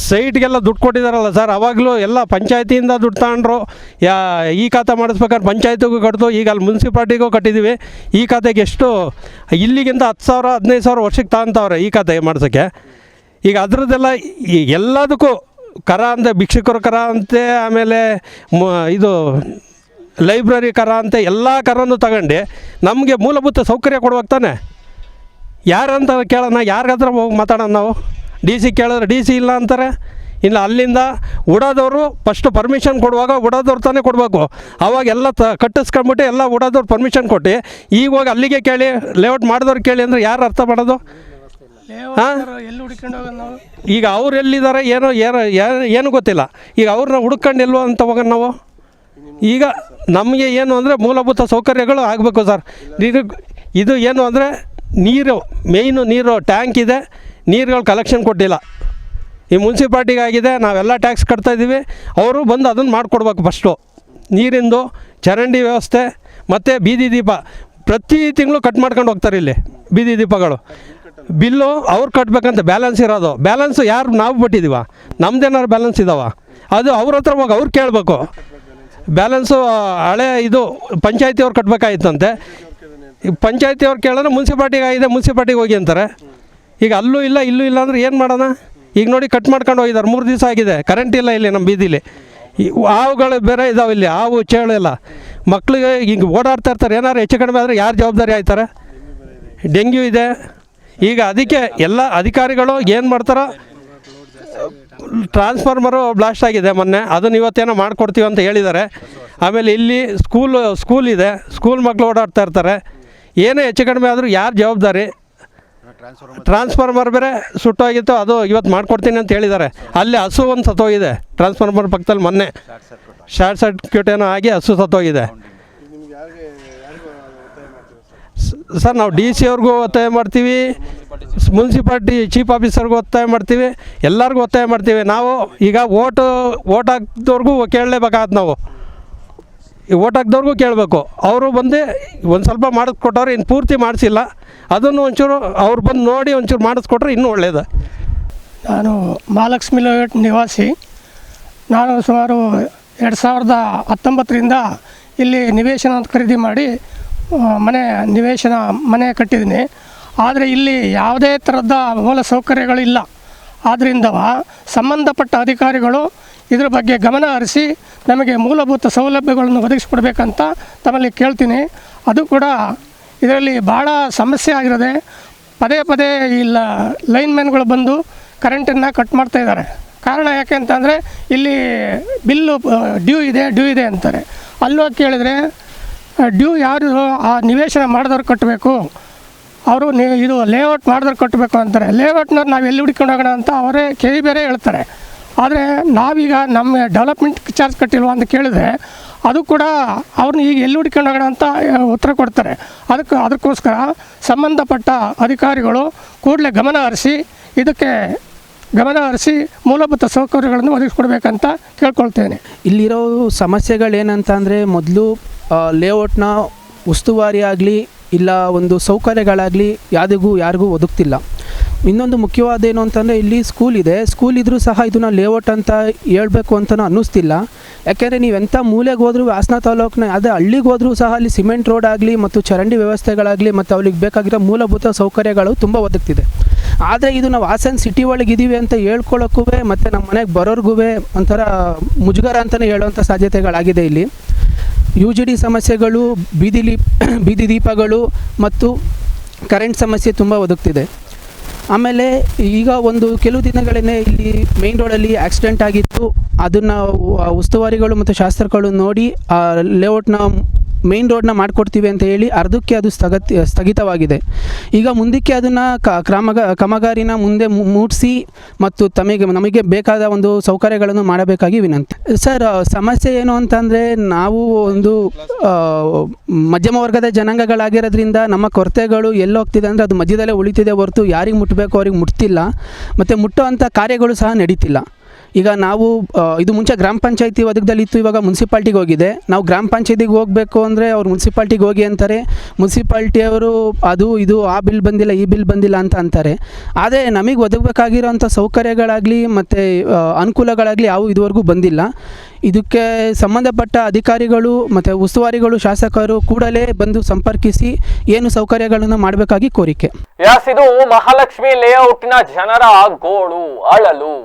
ಸೈಟ್ಗೆಲ್ಲ ದುಡ್ಡು ಕೊಟ್ಟಿದ್ದಾರಲ್ಲ ಸರ್. ಅವಾಗಲೂ ಎಲ್ಲ ಪಂಚಾಯತಿಯಿಂದ ದುಡ್ಡು ತಗೊಂಡ್ರು. ಯಾ, ಈ ಖಾತೆ ಮಾಡಿಸ್ಬೇಕಾದ್ರೆ ಪಂಚಾಯತಿಗೂ ಕಟ್ತು ಈಗ ಅಲ್ಲಿ ಮುನ್ಸಿಪಾಲ್ಟಿಗೂ ಕಟ್ಟಿದ್ದೀವಿ. ಈ ಖಾತೆಗೆ ಎಷ್ಟು, ಇಲ್ಲಿಗಿಂತ ಹತ್ತು ಸಾವಿರ, ಹದಿನೈದು ಸಾವಿರ ವರ್ಷಕ್ಕೆ ತಗೊಂತವ್ರೆ ಈ ಖಾತೆ ಮಾಡಿಸೋಕ್ಕೆ. ಈಗ ಅದರದ್ದೆಲ್ಲ ಎಲ್ಲದಕ್ಕೂ ಕರ ಅಂತ, ಭಿಕ್ಷುಕರ ಕರ ಅಂತೆ, ಆಮೇಲೆ ಮ, ಇದು ಲೈಬ್ರರಿ ಕರ ಅಂತೆ, ಎಲ್ಲ ಕರನ್ನು ತಗೊಂಡು. ನಮಗೆ ಮೂಲಭೂತ ಸೌಕರ್ಯ ಕೊಡುವಾಗ ತಾನೆ. ಯಾರಂತ ಕೇಳೋಣ ಯಾರಿಗಾದ್ರೆ ಹೋಗಿ ಮಾತಾಡೋಣ ನಾವು? ಡಿ ಸಿ ಕೇಳಿದ್ರೆ ಡಿ ಸಿ ಇಲ್ಲ ಅಂತಾರೆ. ಇಲ್ಲ, ಅಲ್ಲಿಂದ ಉಡೋದವರು ಫಸ್ಟ್ ಪರ್ಮಿಷನ್ ಕೊಡುವಾಗ ಉಡೋದವ್ರು ತಾನೇ ಕೊಡಬೇಕು. ಅವಾಗ ಎಲ್ಲ ತ, ಕಟ್ಟಿಸ್ಕೊಂಡ್ಬಿಟ್ಟು ಎಲ್ಲ ಉಡೋದವ್ರು ಪರ್ಮಿಷನ್ ಕೊಟ್ಟು, ಈಗ ಹೋಗಿ ಅಲ್ಲಿಗೆ ಕೇಳಿ ಲೇಔಟ್ ಮಾಡಿದವ್ರು ಕೇಳಿ ಅಂದರೆ ಯಾರು ಅರ್ಥ ಮಾಡೋದು? ಹಾಂ? ಈಗ ಅವ್ರು ಎಲ್ಲಿದ್ದಾರೆ ಏನೋ ಏನೋ ಏನು- ಗೊತ್ತಿಲ್ಲ. ಈಗ ಅವ್ರನ್ನ ಹುಡ್ಕೊಂಡು ಎಲ್ಲೋ ಅಂತ ಹೋಗೋಣ ನಾವು? ಈಗ ನಮಗೆ ಏನು ಅಂದರೆ ಮೂಲಭೂತ ಸೌಕರ್ಯಗಳು ಆಗಬೇಕು ಸರ್. ಇದು ಇದು ಏನು ಅಂದರೆ ನೀರು ಮೇಯ್ನು ನೀರು ಟ್ಯಾಂಕ್ ಇದೆ. ನೀರುಗಳು ಕಲೆಕ್ಷನ್ ಕೊಟ್ಟಿಲ್ಲ. ಈ ಮುನ್ಸಿಪಾಲ್ಟಿಗಾಗಿದೆ ನಾವೆಲ್ಲ ಟ್ಯಾಕ್ಸ್ ಕಟ್ತಾಯಿದ್ದೀವಿ ಅವರು ಬಂದು ಅದನ್ನು ಮಾಡಿಕೊಡ್ಬೇಕು ಫಸ್ಟು ನೀರಿಂದು ಚರಂಡಿ ವ್ಯವಸ್ಥೆ ಮತ್ತು ಬೀದಿ ದೀಪ. ಪ್ರತಿ ತಿಂಗಳು ಕಟ್ ಮಾಡ್ಕೊಂಡು ಹೋಗ್ತಾರೆ ಇಲ್ಲಿ ಬೀದಿ ದೀಪಗಳು. ಬಿಲ್ಲು ಅವ್ರು ಕಟ್ಟಬೇಕಂತ ಬ್ಯಾಲೆನ್ಸ್ ಇರೋದು. ಬ್ಯಾಲೆನ್ಸ್ ಯಾರು ನಾವು ಬಿಟ್ಟಿದ್ದೀವ ನಮ್ದೇನಾದ್ರು ಬ್ಯಾಲೆನ್ಸ್ ಇದಾವ? ಅದು ಅವ್ರ ಹತ್ರ ಹೋಗಿ ಅವ್ರು ಕೇಳಬೇಕು. ಬ್ಯಾಲೆನ್ಸು ಹಳೆ ಇದು ಪಂಚಾಯತಿ ಅವ್ರು ಕಟ್ಟಬೇಕಾಗಿತ್ತಂತೆ ಪಂಚಾಯತಿ ಅವ್ರು ಕೇಳಿದ್ರೆ ಮುನ್ಸಿಪಾಲ್ಟಿಗೆ ಆಗಿದೆ ಮುನ್ಸಿಪಾಲ್ಟಿಗೆ ಹೋಗಿ ಅಂತಾರೆ. ಈಗ ಅಲ್ಲೂ ಇಲ್ಲ, ಇಲ್ಲೂ ಇಲ್ಲ ಅಂದ್ರೆ ಏನು ಮಾಡೋಣ? ಈಗ ನೋಡಿ ಕಟ್ ಮಾಡ್ಕೊಂಡು ಹೋಗಿದ್ದಾರೆ, ಮೂರು ದಿವಸ ಆಗಿದೆ. ಕರೆಂಟ್ ಇಲ್ಲ ಇಲ್ಲಿ ನಮ್ಮ ಬೀದಿಲಿ. ಹಾವುಗಳು ಬೇರೆ ಇದಾವೆ ಇಲ್ಲಿ, ಹಾವು, ಚೇಳು ಮಕ್ಕಳಿಗೆ ಹಿಂಗೆ ಓಡಾಡ್ತಾ ಇರ್ತಾರೆ. ಏನಾರು ಹೆಚ್ಚು ಕಡಿಮೆ ಆದರೆ ಯಾರು ಜವಾಬ್ದಾರಿ ಆಯ್ತಾರೆ? ಡೆಂಗ್ಯೂ ಇದೆ. ಈಗ ಅದಕ್ಕೆ ಎಲ್ಲ ಅಧಿಕಾರಿಗಳು ಏನು ಮಾಡ್ತಾರೆ? ಟ್ರಾನ್ಸ್ಫಾರ್ಮರು ಬ್ಲಾಸ್ಟ್ ಆಗಿದೆ ಮೊನ್ನೆ. ಅದನ್ನು ಇವತ್ತೇನೋ ಮಾಡಿಕೊಡ್ತೀವಿ ಅಂತ ಹೇಳಿದ್ದಾರೆ. ಆಮೇಲೆ ಇಲ್ಲಿ ಸ್ಕೂಲು ಸ್ಕೂಲ್ ಇದೆ. ಸ್ಕೂಲ್ ಮಕ್ಕಳು ಓಡಾಡ್ತಾ ಇರ್ತಾರೆ. ಏನೇ ಹೆಚ್ಚು ಕಡಿಮೆ ಆದರೂ ಯಾರು ಜವಾಬ್ದಾರಿ? ಟ್ರಾನ್ಸ್ಫಾರ್ಮರ್ ಬೇರೆ ಸುಟ್ಟೋಗಿತ್ತು, ಅದು ಇವತ್ತು ಮಾಡ್ಕೊಡ್ತೀನಿ ಅಂತ ಹೇಳಿದ್ದಾರೆ. ಅಲ್ಲಿ ಹಸು ಒಂದು ಸತ್ತೋಗಿದೆ. ಟ್ರಾನ್ಸ್ಫಾರ್ಮರ್ ಪಕ್ಕದಲ್ಲಿ ಮೊನ್ನೆ. ಶಾರ್ಟ್ ಸರ್ಕ್ಯೂಟ್ ಏನೋ ಆಗಿ ಹಸು ಸತ್ತೋಗಿದೆ. ಸರ್, ನಾವು ಡಿ ಸಿ ಅವ್ರಿಗೂ ಒತ್ತಾಯ ಮಾಡ್ತೀವಿ, ಮುನ್ಸಿಪಾಲ್ಟಿ ಚೀಫ್ ಆಫೀಸರ್ಗೂ ಒತ್ತಾಯ ಮಾಡ್ತೀವಿ, ಎಲ್ಲರಿಗೂ ಒತ್ತಾಯ ಮಾಡ್ತೀವಿ. ನಾವು ಈಗ ಓಟು, ಓಟ್ ಹಾಕ್ದವ್ರಿಗೂ ಕೇಳಲೇಬೇಕಾಗತ್ತೆ ನಾವು. ಈ ಓಟ್ ಹಾಕ್ದವ್ರಿಗೂ ಕೇಳಬೇಕು. ಅವರು ಬಂದು ಒಂದು ಸ್ವಲ್ಪ ಮಾಡಿಸ್ಕೊಟ್ಟವ್ರು ಇನ್ನು ಪೂರ್ತಿ ಮಾಡಿಸಿಲ್ಲ. ಅದನ್ನು ಒಂಚೂರು ಅವ್ರು ಬಂದು ನೋಡಿ ಒಂಚೂರು ಮಾಡಿಸ್ಕೊಟ್ರೆ ಇನ್ನೂ ಒಳ್ಳೆಯದು ನಾನು ಮಹಾಲಕ್ಷ್ಮಿ ಲೇಔಟ್ ನಿವಾಸಿ. ನಾನು ಸುಮಾರು ಎರಡು ಸಾವಿರದ ಹತ್ತೊಂಬತ್ತರಿಂದ ಇಲ್ಲಿ ನಿವೇಶನ ಅಂತ ಖರೀದಿ ಮಾಡಿ ಮನೆ ನಿವೇಶನ ಮನೆ ಕಟ್ಟಿದ್ದೀನಿ. ಆದರೆ ಇಲ್ಲಿ ಯಾವುದೇ ಥರದ ಮೂಲ ಸೌಕರ್ಯಗಳಿಲ್ಲ. ಆದ್ದರಿಂದ ಸಂಬಂಧಪಟ್ಟ ಅಧಿಕಾರಿಗಳು ಇದ್ರ ಬಗ್ಗೆ ಗಮನ ಹರಿಸಿ ನಮಗೆ ಮೂಲಭೂತ ಸೌಲಭ್ಯಗಳನ್ನು ಒದಗಿಸ್ಕೊಡ್ಬೇಕಂತ ತಮ್ಮಲ್ಲಿ ಕೇಳ್ತೀನಿ. ಅದು ಕೂಡ ಇದರಲ್ಲಿ ಭಾಳ ಸಮಸ್ಯೆ ಆಗಿರೋದೆ. ಪದೇ ಪದೇ ಇಲ್ಲ ಲೈನ್ಮ್ಯಾನ್ಗಳು ಬಂದು ಕರೆಂಟನ್ನು ಕಟ್ ಮಾಡ್ತಾ ಇದ್ದಾರೆ. ಕಾರಣ ಯಾಕೆ ಅಂತಂದರೆ ಇಲ್ಲಿ ಬಿಲ್ಲು ಡ್ಯೂ ಇದೆ ಡ್ಯೂ ಇದೆ ಅಂತಾರೆ. ಅಲ್ಲೋಗಿ ಕೇಳಿದರೆ ಡ್ಯೂ ಯಾರು, ಆ, ನಿವೇಶನ ಮಾಡಿದವ್ರು ಕಟ್ಟಬೇಕು. ಅವರು ನೀ, ಇದು ಲೇಔಟ್ ಮಾಡಿದವ್ರು ಕಟ್ಟಬೇಕು ಅಂತಾರೆ. ಲೇಔಟ್ನವ್ರು ನಾವು ಎಲ್ಲಿ ಹುಡ್ಕೊಂಡು ಹೋಗೋಣ ಅಂತ ಅವರೇ ಕೇಳಿ ಬೇರೆ ಹೇಳ್ತಾರೆ. ಆದರೆ ನಾವೀಗ ನಮ್ಮ ಡೆವಲಪ್ಮೆಂಟ್ ಚಾರ್ಜ್ ಕಟ್ಟಿಲ್ವಾ ಅಂತ ಕೇಳಿದ್ರೆ ಅದು ಕೂಡ ಅವ್ರನ್ನ ಈಗ ಎಲ್ಲಿ ಹುಡ್ಕೊಂಡು ಹೋಗೋಣ ಅಂತ ಉತ್ತರ ಕೊಡ್ತಾರೆ. ಅದಕ್ಕೆ ಅದಕ್ಕೋಸ್ಕರ ಸಂಬಂಧಪಟ್ಟ ಅಧಿಕಾರಿಗಳು ಕೂಡಲೇ ಗಮನ ಹರಿಸಿ, ಇದಕ್ಕೆ ಗಮನ ಹರಿಸಿ ಮೂಲಭೂತ ಸೌಕರ್ಯಗಳನ್ನು ಒದಗಿಸ್ಕೊಡ್ಬೇಕಂತ ಕೇಳ್ಕೊಳ್ತೇನೆ. ಇಲ್ಲಿರೋ ಸಮಸ್ಯೆಗಳೇನಂತ ಅಂದರೆ ಮೊದಲು ಲೇಔಟ್ನ ಉಸ್ತುವಾರಿ ಆಗಲಿ, ಇಲ್ಲ ಒಂದು ಸೌಕರ್ಯಗಳಾಗಲಿ ಯಾರಿಗೂ ಯಾರಿಗೂ ಒದಗ್ತಿಲ್ಲ. ಇನ್ನೊಂದು ಮುಖ್ಯವಾದ ಏನು ಅಂತಂದರೆ, ಇಲ್ಲಿ ಸ್ಕೂಲ್ ಇದೆ. ಸ್ಕೂಲ್ ಇದ್ದರೂ ಸಹ ಇದನ್ನು ಲೇಔಟ್ ಅಂತ ಹೇಳಬೇಕು ಅಂತಲೂ ಅನ್ನಿಸ್ತಿಲ್ಲ. ಯಾಕೆಂದರೆ ನೀವು ಎಂಥ ಮೂಲೆಗೆ ಹೋದರೂ ಹಾಸನ ತಾಲೂಕಿನ, ಅದೇ ಹಳ್ಳಿಗೆ ಹೋದರೂ ಸಹ ಅಲ್ಲಿ ಸಿಮೆಂಟ್ ರೋಡ್ ಆಗಲಿ ಮತ್ತು ಚರಂಡಿ ವ್ಯವಸ್ಥೆಗಳಾಗಲಿ ಮತ್ತು ಅವ್ರಿಗೆ ಬೇಕಾಗಿರೋ ಮೂಲಭೂತ ಸೌಕರ್ಯಗಳು ತುಂಬ ಒದಗ್ತಿದೆ. ಆದರೆ ಇದು ನಾವು ಹಾಸನ ಸಿಟಿ ಒಳಗೆ ಇದ್ದೀವಿ ಅಂತ ಹೇಳ್ಕೊಳ್ಳೋಕ್ಕೂ ಮತ್ತು ನಮ್ಮ ಮನೆಗೆ ಬರೋರ್ಗೂ ಒಂಥರ ಮುಜುಗರ ಅಂತಲೇ ಹೇಳುವಂಥ ಸಾಧ್ಯತೆಗಳಾಗಿದೆ ಇಲ್ಲಿ. ಯು ಜಿ ಡಿ ಸಮಸ್ಯೆಗಳು ಬೀದಿಲಿ ಬೀದಿ ದೀಪಗಳು ಮತ್ತು ಕರೆಂಟ್ ಸಮಸ್ಯೆ ತುಂಬ ಒದಗ್ತಿದೆ. ಆಮೇಲೆ ಈಗ ಒಂದು ಕೆಲವು ದಿನಗಳೇ ಇಲ್ಲಿ ಮೇನ್ ರೋಡಲ್ಲಿ ಆಕ್ಸಿಡೆಂಟ್ ಆಗಿತ್ತು. ಅದನ್ನು ಉಸ್ತುವಾರಿಗಳು ಮತ್ತು ಶಾಸ್ತ್ರಗಳು ನೋಡಿ ಆ ಲೇಔಟ್ನ ಮೇನ್ ರೋಡ್ನ ಮಾಡಿಕೊಡ್ತೀವಿ ಅಂತ ಹೇಳಿ ಅರ್ಧಕ್ಕೆ ಅದು ಸ್ಥಗತಿ, ಸ್ಥಗಿತವಾಗಿದೆ. ಈಗ ಮುಂದಕ್ಕೆ ಅದನ್ನು ಕ, ಕ್ರಮಗ ಕಾಮಗಾರಿನ ಮುಂದೆ ಮೂಡಿಸಿ ಮತ್ತು ತಮಗೆ, ನಮಗೆ ಬೇಕಾದ ಒಂದು ಸೌಕರ್ಯಗಳನ್ನು ಮಾಡಬೇಕಾಗಿ ವಿನಂತಿ. ಸರ್ ಸಮಸ್ಯೆ ಏನು ಅಂತಂದರೆ ನಾವು ಒಂದು ಮಧ್ಯಮ ವರ್ಗದ ಜನಾಂಗಗಳಾಗಿರೋದ್ರಿಂದ ನಮ್ಮ ಕೊರತೆಗಳು ಎಲ್ಲೋಗ್ತಿದೆ ಅಂದರೆ ಅದು ಮಧ್ಯದಲ್ಲೇ ಉಳಿತಿದೆ ಹೊರತು ಯಾರಿಗೆ ಮುಟ್ಟಬೇಕು ಅವ್ರಿಗೆ ಮುಟ್ತಿಲ್ಲ. ಮತ್ತು ಮುಟ್ಟುವಂಥ ಕಾರ್ಯಗಳು ಸಹ ನಡೀತಿಲ್ಲ. ಈಗ ನಾವು ಇದು ಮುಂಚೆ ಗ್ರಾಮ ಪಂಚಾಯತಿ ಒದಗದಲ್ಲಿತ್ತು ಇವಾಗ ಮುನ್ಸಿಪಾಲ್ಟಿಗೆ ಹೋಗಿದೆ. ನಾವು ಗ್ರಾಮ ಪಂಚಾಯತಿಗೆ ಹೋಗಬೇಕು ಅಂದರೆ ಅವ್ರು ಮುನ್ಸಿಪಾಲ್ಟಿಗೆ ಹೋಗಿ ಅಂತಾರೆ. ಮುನ್ಸಿಪಾಲ್ಟಿಯವರು ಅದು ಇದು, ಆ ಬಿಲ್ ಬಂದಿಲ್ಲ, ಈ ಬಿಲ್ ಬಂದಿಲ್ಲ ಅಂತ ಅಂತಾರೆ. ಆದರೆ ನಮಗೆ ಒದಗಬೇಕಾಗಿರೋಂಥ ಸೌಕರ್ಯಗಳಾಗಲಿ ಮತ್ತು ಅನುಕೂಲಗಳಾಗಲಿ ಯಾವ ಇದುವರೆಗೂ ಬಂದಿಲ್ಲ. ಇದಕ್ಕೆ ಸಂಬಂಧಪಟ್ಟ ಅಧಿಕಾರಿಗಳು ಮತ್ತು ಉಸ್ತುವಾರಿಗಳು, ಶಾಸಕರು ಕೂಡಲೇ ಬಂದು ಸಂಪರ್ಕಿಸಿ ಏನು ಸೌಕರ್ಯಗಳನ್ನು ಮಾಡಬೇಕಾಗಿ ಕೋರಿಕೆ. ಎಸ್ ಇದು ಮಹಾಲಕ್ಷ್ಮಿ ಲೇಔಟ್ನ ಜನರ ಗೋಳು ಅಳಲು.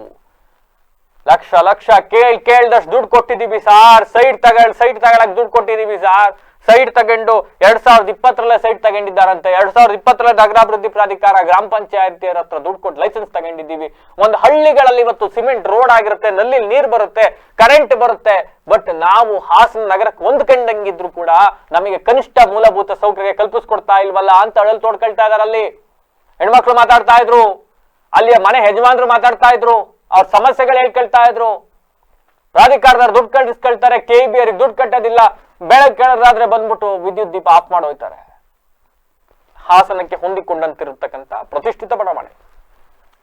ಲಕ್ಷ ಲಕ್ಷ, ಕೇಳ್, ಕೇಳ್ದಷ್ಟು ದುಡ್ಡು ಕೊಟ್ಟಿದ್ದೀವಿ ಸಾರ್. ಸೈಟ್ ತಗೊಳ್ ಸೈಟ್ ತಗೊಳಕ್ ದುಡ್ಡು ಕೊಟ್ಟಿದ್ದೀವಿ ಸಾರ್. ಸೈಟ್ ತಗೊಂಡು ಎರಡ್ ಸಾವಿರದ ಇಪ್ಪತ್ತರಲ್ಲೇ ಸೈಟ್ ತಗೊಂಡಿದ್ದಾರಂತೆ. ಎರಡ್ ಸಾವಿರದ ಇಪ್ಪತ್ತರಲ್ಲಿ ನಗರಾಭಿವೃದ್ಧಿ ಪ್ರಾಧಿಕಾರ ಗ್ರಾಮ ಪಂಚಾಯತಿಯರ ಹತ್ರ ದುಡ್ಡು ಕೊಟ್ಟು ಲೈಸೆನ್ಸ್ ತಗೊಂಡಿದ್ದೀವಿ. ಒಂದು ಹಳ್ಳಿಗಳಲ್ಲಿ ಇವತ್ತು ಸಿಮೆಂಟ್ ರೋಡ್ ಆಗಿರುತ್ತೆ ನಲ್ಲಿ ನೀರ್ ಬರುತ್ತೆ ಕರೆಂಟ್ ಬರುತ್ತೆ. ಬಟ್ ನಾವು ಹಾಸನ ನಗರಕ್ಕೆ ಹೊಂದ್ಕೊಂಡಂಗಿದ್ರು ಕೂಡ ನಮಗೆ ಕನಿಷ್ಠ ಮೂಲಭೂತ ಸೌಕರ್ಯ ಕಲ್ಪಿಸ್ಕೊಡ್ತಾ ಇಲ್ವಲ್ಲ ಅಂತ ಅಳಲ್ ತೋಡ್ಕೊಳ್ತಾ ಇದಾರೆ ಅಲ್ಲಿ ಹೆಣ್ಮಕ್ಳು ಮಾತಾಡ್ತಾ ಇದ್ರು. ಅಲ್ಲಿಯ ಮನೆ ಯಜಮಾನ್ರು ಮಾತಾಡ್ತಾ ಇದ್ರು. ಅವ್ರ ಸಮಸ್ಯೆಗಳು ಹೇಳ್ಕೊಳ್ತಾ ಇದ್ರು? ಪ್ರಾಧಿಕಾರದವ್ರು ದುಡ್ಡು ಕಳಿಸ್ಕೊಳ್ತಾರೆ ಕೆ ಬಿ ಅವ್ರಿಗೆ ದುಡ್ಡು ಕಟ್ಟೋದಿಲ್ಲ ಬೆಳಗ್ಗೆ ಕೇಳೋದಾದ್ರೆ ಬಂದ್ಬಿಟ್ಟು ವಿದ್ಯುತ್ ದೀಪ ಆಫ್ ಮಾಡೋಯ್ತಾರೆ ಹಾಸನಕ್ಕೆ ಹೊಂದಿಕೊಂಡಂತಿರತಕ್ಕಂಥ ಪ್ರತಿಷ್ಠಿತ ಬಡಾವಣೆ.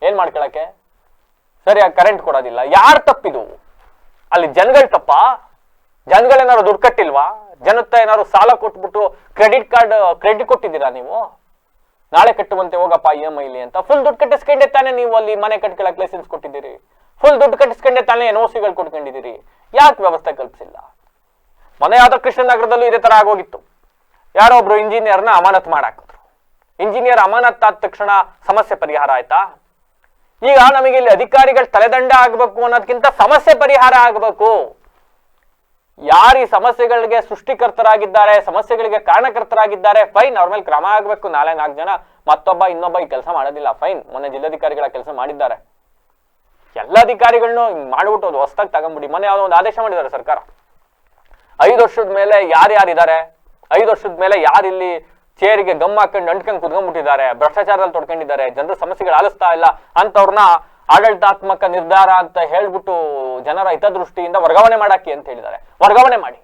ಏನ್ ಮಾಡ್ಕೊಳಕ್ಕೆ? ಸರಿಯಾಗಿ ಕರೆಂಟ್ ಕೊಡೋದಿಲ್ಲ. ಯಾರು ತಪ್ಪಿದು? ಅಲ್ಲಿ ಜನಗಳ ತಪ್ಪ? ಜನಗಳೇನಾದ್ರು ದುಡ್ಡು ಕಟ್ಟಿಲ್ವಾ? ಜನತ್ತ ಏನಾದ್ರು ಸಾಲ ಕೊಟ್ಬಿಟ್ಟು ಕ್ರೆಡಿಟ್ ಕಾರ್ಡ್ ಕ್ರೆಡಿಟ್ ಕೊಟ್ಟಿದ್ದೀರಾ ನೀವು? ನಾಳೆ ಕಟ್ಟುವಂತೆ ಹೋಗಪ್ಪ ಇ ಎಂ ಐಲಿ ಅಂತ. ಫುಲ್ ದುಡ್ಡು ಕಟ್ಟಿಸ್ಕೊಂಡೆ ತಾನೇ ನೀವು ಅಲ್ಲಿ ಮನೆ ಕಟ್ಕೊಳಕ್ ಲೈಸೆನ್ಸ್ ಕೊಟ್ಟಿದ್ದೀರಿ. ಫುಲ್ ದುಡ್ಡು ಕಟ್ಟಿಸ್ಕೊಂಡೆ ತಾನೇ ಎನ್ ಓ ಸಿಗಳು ಕೊಟ್ಕೊಂಡಿದ್ದೀರಿ. ಯಾಕೆ ವ್ಯವಸ್ಥೆ ಕಲ್ಪಿಸಿಲ್ಲ? ಮನೆ ಯಾವ್ದೋ ಕೃಷ್ಣನಗರದಲ್ಲೂ ಇದೇ ತರ ಆಗೋಗಿತ್ತು. ಯಾರೋ ಒಬ್ರು ಇಂಜಿನಿಯರ್ನ ಅಮಾನತ್ ಮಾಡಾಕಿದ್ರು. ಇಂಜಿನಿಯರ್ ಅಮಾನತ್ ಆದ ತಕ್ಷಣ ಸಮಸ್ಯೆ ಪರಿಹಾರ ಆಯ್ತಾ? ಈಗ ನಮಗೆ ಇಲ್ಲಿ ಅಧಿಕಾರಿಗಳು ತಲೆದಂಡ ಆಗಬೇಕು ಅನ್ನೋದಕ್ಕಿಂತ ಸಮಸ್ಯೆ ಪರಿಹಾರ ಆಗಬೇಕು. ಯಾರು ಈ ಸಮಸ್ಯೆಗಳಿಗೆ ಸೃಷ್ಟಿಕರ್ತರಾಗಿದ್ದಾರೆ, ಸಮಸ್ಯೆಗಳಿಗೆ ಕಾರಣಕರ್ತರಾಗಿದ್ದಾರೆ ಫೈನ್ ಅವ್ರ ಮೇಲೆ ಕ್ರಮ ಆಗಬೇಕು. ನಾಳೆ ನಾಲ್ಕು ಜನ, ಮತ್ತೊಬ್ಬ, ಇನ್ನೊಬ್ಬ ಈ ಕೆಲಸ ಮಾಡೋದಿಲ್ಲ ಫೈನ್ ಮೊನ್ನೆ ಜಿಲ್ಲಾಧಿಕಾರಿಗಳ ಕೆಲಸ ಮಾಡಿದ್ದಾರೆ. ಎಲ್ಲ ಅಧಿಕಾರಿಗಳನ್ನು ಮಾಡಿಬಿಟ್ಟು ಅದು ಹೊಸ್ದಾಗಿ ತಗೊಂಬಿಡಿ. ಮೊನ್ನೆ ಯಾವುದೋ ಒಂದು ಆದೇಶ ಮಾಡಿದ್ದಾರೆ ಸರ್ಕಾರ. ಐದು ವರ್ಷದ ಮೇಲೆ ಯಾರ್ಯಾರಿದ್ದಾರೆ ಐದು ವರ್ಷದ ಮೇಲೆ ಯಾರಿಲ್ಲಿ ಚೇರಿಗೆ ಗಮ್ ಹಾಕೊಂಡು ಅಂಟ್ಕೊಂಡು ಕುತ್ಕೊಂಡ್ಬಿಟ್ಟಿದ್ದಾರೆ, ಭ್ರಷ್ಟಾಚಾರದಲ್ಲಿ ತೊಡ್ಕೊಂಡಿದ್ದಾರೆ, ಜನರ ಸಮಸ್ಯೆಗಳು ಆಲಿಸ್ತಾ ಇಲ್ಲ ಅಂತವ್ರನ್ನ ಆಡಳಿತಾತ್ಮಕ ನಿರ್ಧಾರ ಅಂತ ಹೇಳ್ಬಿಟ್ಟು ಜನರ ಹಿತದೃಷ್ಟಿಯಿಂದ ವರ್ಗಾವಣೆ ಮಾಡಾಕಿ ಅಂತ ಹೇಳಿದ್ದಾರೆ. ವರ್ಗಾವಣೆ ಮಾಡಿ.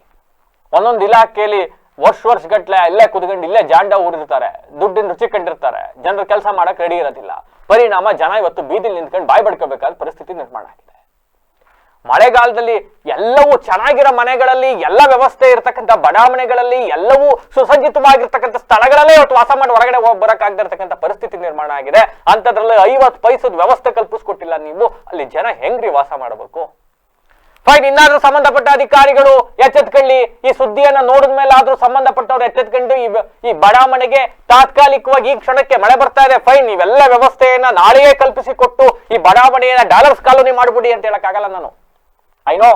ಒಂದೊಂದು ಇಲಾಖೆಯಲ್ಲಿ ವರ್ಷ ವರ್ಷ ಗಟ್ಲೆ ಇಲ್ಲೇ ಕುದ್ಕೊಂಡು ಇಲ್ಲೇ ಜಾಂಡ ಊರಿರ್ತಾರೆ. ದುಡ್ಡಿನ ರುಚಿ ಕಂಡಿರ್ತಾರೆ. ಜನರ ಕೆಲಸ ಮಾಡಕ್ ರೆಡಿ ಇರೋದಿಲ್ಲ. ಪರಿಣಾಮ ಜನ ಇವತ್ತು ಬೀದಿಲಿ ನಿಂತ್ಕೊಂಡು ಬಾಯ್ ಬಡ್ಕೋಬೇಕಾದ ಪರಿಸ್ಥಿತಿ ನಿರ್ಮಾಣ ಆಗಿದೆ. ಮಳೆಗಾಲದಲ್ಲಿ ಎಲ್ಲವೂ ಚೆನ್ನಾಗಿರೋ ಮನೆಗಳಲ್ಲಿ ಎಲ್ಲ ವ್ಯವಸ್ಥೆ ಇರತಕ್ಕಂಥ ಬಡಾವಣೆಗಳಲ್ಲಿ ಎಲ್ಲವೂ ಸುಸಜ್ಜಿತವಾಗಿರ್ತಕ್ಕಂಥ ಸ್ಥಳಗಳಲ್ಲೇ ಇವತ್ತು ವಾಸ ಮಾಡಿ ಹೊರಗಡೆ ಹೋಗಿ ಬರಕ್ಕಾಗದಿರ್ತಕ್ಕಂಥ ಪರಿಸ್ಥಿತಿ ನಿರ್ಮಾಣ ಆಗಿದೆ. ಅಂಥದ್ರಲ್ಲಿ ಐವತ್ತು ಪೈಸದ ವ್ಯವಸ್ಥೆ ಕಲ್ಪಿಸ್ಕೊಟ್ಟಿಲ್ಲ ನೀವು, ಅಲ್ಲಿ ಜನ ಹೆಂಗ್ರಿ ವಾಸ ಮಾಡಬೇಕು? ಫೈನ್ ಇನ್ನಾದ್ರೂ ಸಂಬಂಧಪಟ್ಟ ಅಧಿಕಾರಿಗಳು ಎಚ್ಚೆತ್ಕೊಳ್ಳಿ. ಈ ಸುದ್ದಿಯನ್ನ ನೋಡಿದ ಮೇಲೆ ಆದ್ರೂ ಸಂಬಂಧಪಟ್ಟವ್ರು ಎಚ್ಚೆತ್ಕೊಂಡು ಈ ಈ ಬಡಾವಣೆಗೆ ತಾತ್ಕಾಲಿಕವಾಗಿ ಈ ಕ್ಷಣಕ್ಕೆ ಮಳೆ ಬರ್ತಾ ಇದೆ. ಫೈನ್ ನೀವೆಲ್ಲ ವ್ಯವಸ್ಥೆಯನ್ನ ನಾಳೆಯೇ ಕಲ್ಪಿಸಿಕೊಟ್ಟು ಈ ಬಡಾವಣೆಯನ್ನ ಡಾಲರ್ಸ್ ಕಾಲೋನಿ ಮಾಡ್ಬಿಡಿ ಅಂತ ಹೇಳಕ್ಕಾಗಲ್ಲ ನಾನು. ಐನೋ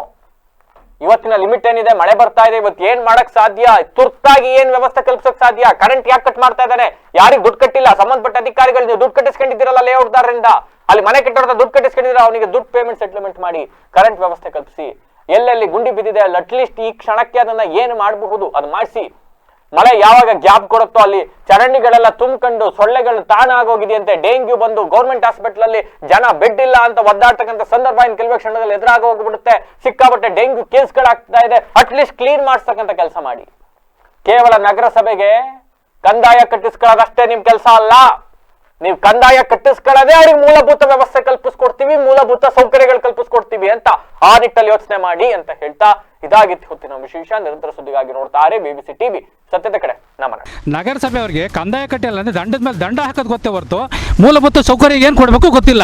ಇವತ್ತಿನ ಲಿಮಿಟ್ ಏನಿದೆ? ಮಳೆ ಬರ್ತಾ ಇದೆ. ಇವತ್ತು ಏನ್ ಮಾಡಕ್ ಸಾಧ್ಯ? ತುರ್ತಾಗಿ ಏನ್ ವ್ಯವಸ್ಥೆ ಕಲ್ಪಿಸಕ್ ಸಾಧ್ಯ? ಕರೆಂಟ್ ಯಾಕೆ ಕಟ್ ಮಾಡ್ತಾ ಇದ್ದಾನೆ? ಯಾರಿಗೆ ದುಡ್ಡು ಕಟ್ಟಿಲ್ಲ? ಸಂಬಂಧಪಟ್ಟ ಅಧಿಕಾರಿಗಳು, ನೀವು ದುಡ್ಡು ಕಟ್ಟಿಸ್ಕೊಂಡಿದ್ದೀರಲ್ಲ ಲೇಔಟ್ದಾರರಿಂದ ಅಲ್ಲಿ ಮನೆ ಕಟ್ಟೋದ್ರ ದುಡ್ಡು ಕಟ್ಟಿಸ್ಕೊಂಡಿದ್ರೆ ಅವನಿಗೆ ದುಡ್ಡು ಪೇಮೆಂಟ್ ಸೆಟ್ಲ್ಮೆಂಟ್ ಮಾಡಿ ಕರೆಂಟ್ ವ್ಯವಸ್ಥೆ ಕಲ್ಪಿಸಿ. ಎಲ್ಲೆಲ್ಲಿ ಗುಂಡಿ ಬಿದ್ದಿದೆ ಅಲ್ಲಿ ಅಟ್ಲೀಸ್ಟ್ ಈ ಕ್ಷಣಕ್ಕೆ ಅದನ್ನ ಏನು ಮಾಡಬಹುದು? ಅದು ಮಾಡಿಸಿ. ಮಳೆ ಯಾವಾಗ ಗ್ಯಾಪ್ ಕೊಡುತ್ತೋ ಅಲ್ಲಿ ಚರಂಡಿಗಳೆಲ್ಲ ತುಂಬಿಕೊಂಡು ಸೊಳ್ಳೆಗಳು ತಾಣ ಆಗೋಗಿದೆಯಂತೆ ಡೆಂಗ್ಯೂ ಬಂದು ಗೌರ್ಮೆಂಟ್ ಹಾಸ್ಪಿಟಲ್ ಅಲ್ಲಿ ಜನ ಬೆಡ್ ಇಲ್ಲ ಅಂತ ಒದ್ದಾಡ್ತಕ್ಕಂಥ ಸಂದರ್ಭ ಇನ್ ಕೆಲವೇ ಕ್ಷಣದಲ್ಲಿ ಎದುರಾಗ ಹೋಗ್ಬಿಡುತ್ತೆ. ಸಿಕ್ಕಾಪಟ್ಟೆ ಡೆಂಗ್ಯೂ ಕೇಸ್ಗಳಾಗ್ತಾ ಇದೆ. ಅಟ್ಲೀಸ್ಟ್ ಕ್ಲೀನ್ ಮಾಡಿಸ್ತಕ್ಕಂಥ ಕೆಲಸ ಮಾಡಿ. ಕೇವಲ ನಗರಸಭೆಗೆ ಕಂದಾಯ ಕಟ್ಟಿಸ್ಕೊಳ್ಳೋದಷ್ಟೇ ನಿಮ್ ಕೆಲಸ ಅಲ್ಲ. ನೀವು ಕಂದಾಯ ಕಟ್ಟಿಸ್ಕೊಳ್ಳೋದೇ ಅವ್ರಿಗೆ ಮೂಲಭೂತ ವ್ಯವಸ್ಥೆ ಕಲ್ಪಿಸ್ಕೊಡ್ತೀವಿ ಮೂಲಭೂತ ಸೌಕರ್ಯಗಳು ಕಲ್ಪಿಸ್ಕೊಡ್ತೀವಿ ಅಂತ ಆ ನಿಟ್ಟಲ್ಲಿ ಯೋಚನೆ ಮಾಡಿ ಅಂತ ಹೇಳ್ತಾ ಇದಾಗಿತ್ತು ಹೊತ್ತಿನ ವಿಶೇಷ. ನಿರಂತರ ಸುದ್ದಿಗಾಗಿ ನೋಡ್ತಾರೆ ಬಿಬಿಸಿ ಟಿವಿ ಸತ್ಯದ ಕಡೆ ನಮನ ನಗರಸಭೆಯವರಿಗೆ ಕಂದಾಯ ಕಟ್ಟಿಲ್ಲ ಅಂದ್ರೆ ದಂಡದ ಮೇಲೆ ದಂಡ ಹಾಕೋದು ಗೊತ್ತೇ ಹೊರತು ಮೂಲಭೂತ ಸೌಕರ್ಯ ಏನು ಕೊಡಬೇಕು ಗೊತ್ತಿಲ್ಲ.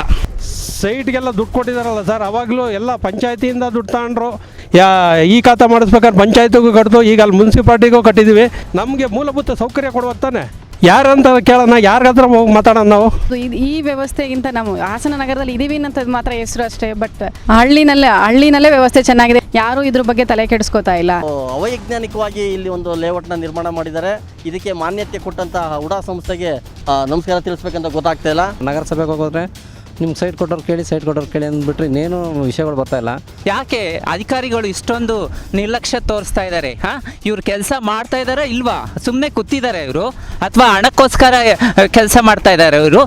ಸೈಟ್ಗೆಲ್ಲ ದುಡ್ಡು ಕೊಟ್ಟಿದಾರಲ್ಲ ಸರ್ ಅವಾಗಲೂ ಎಲ್ಲ ಪಂಚಾಯತಿಯಿಂದ ದುಡ್ಡು ತಗೊಂಡ್ರು ಯಾ ಈ ಖಾತಾ ಮಾಡಿಸ್ಬೇಕಾದ್ರೆ ಪಂಚಾಯತಿಗೂ ಕಟ್ದು ಈಗ ಅಲ್ಲಿ ಮುನ್ಸಿಪಾಲ್ಟಿಗೂ ಕಟ್ಟಿದ್ದೀವಿ ನಮಗೆ ಮೂಲಭೂತ ಸೌಕರ್ಯ ಕೊಡುವ ತಾನೆ ಯಾರಂತ ಕೇಳೋಣ ಯಾರಿಗಾದ್ರೂ ಹೋಗಿ ಮಾತಾಡೋಣ ನಾವು? ಇದು- ಈ ವ್ಯವಸ್ಥೆಗಿಂತ ನಾವು ಹಾಸನ ನಗರದಲ್ಲಿ ಇದೀವಿ ಅಂತ ಮಾತ್ರ ಹೆಸರು ಅಷ್ಟೇ ಬಟ್ ಹಳ್ಳಿನಲ್ಲೇ ಹಳ್ಳಿನಲ್ಲೇ ವ್ಯವಸ್ಥೆ ಚೆನ್ನಾಗಿದೆ. ಯಾರು ಇದ್ರ ಬಗ್ಗೆ ತಲೆ ಕೆಡಿಸ್ಕೋತಾ ಇಲ್ಲ. ಅವೈಜ್ಞಾನಿಕವಾಗಿ ಇಲ್ಲಿ ಒಂದು ಲೇಔಟ್ನ ನಿರ್ಮಾಣ ಮಾಡಿದ್ದಾರೆ. ಇದಕ್ಕೆ ಮಾನ್ಯತೆ ಕೊಟ್ಟಂತಹ ಉಡಾ ಸಂಸ್ಥೆಗೆ ಆ, ನಮಸ್ಕಾರ ತಿಳಿಸ್ಬೇಕಂತ ಗೊತ್ತಾಗ್ತಾ ಇಲ್ಲ. ನಗರಸಭೆಗೆ ಹೋಗೋದ್ರೆ ನಿಮ್ಗೆ ಸೈಟ್ ಕೊಟ್ಟವ್ರು ಕೇಳಿ ಸೈಟ್ ಕೊಟ್ಟವ್ರು ಕೇಳಿ ಅಂದ್ಬಿಟ್ರೆ ಇನ್ನೇನು ವಿಷಯಗಳು ಬರ್ತಾ ಇಲ್ಲ. ಯಾಕೆ? ಅಧಿಕಾರಿಗಳು ಇಷ್ಟೊಂದು ನಿರ್ಲಕ್ಷ್ಯ ತೋರಿಸ್ತಾ ಇದ್ದಾರೆ ಹಾ? ಇವ್ರು ಕೆಲಸ ಮಾಡ್ತಾ ಇದ್ದಾರಾ ಇಲ್ವಾ? ಸುಮ್ಮನೆ ಕೂತಿದ್ದಾರೆ ಇವರು? ಅಥವಾ ಹಣಕ್ಕೋಸ್ಕರ ಕೆಲಸ ಮಾಡ್ತಾ ಇದ್ದಾರೆ ಇವರು?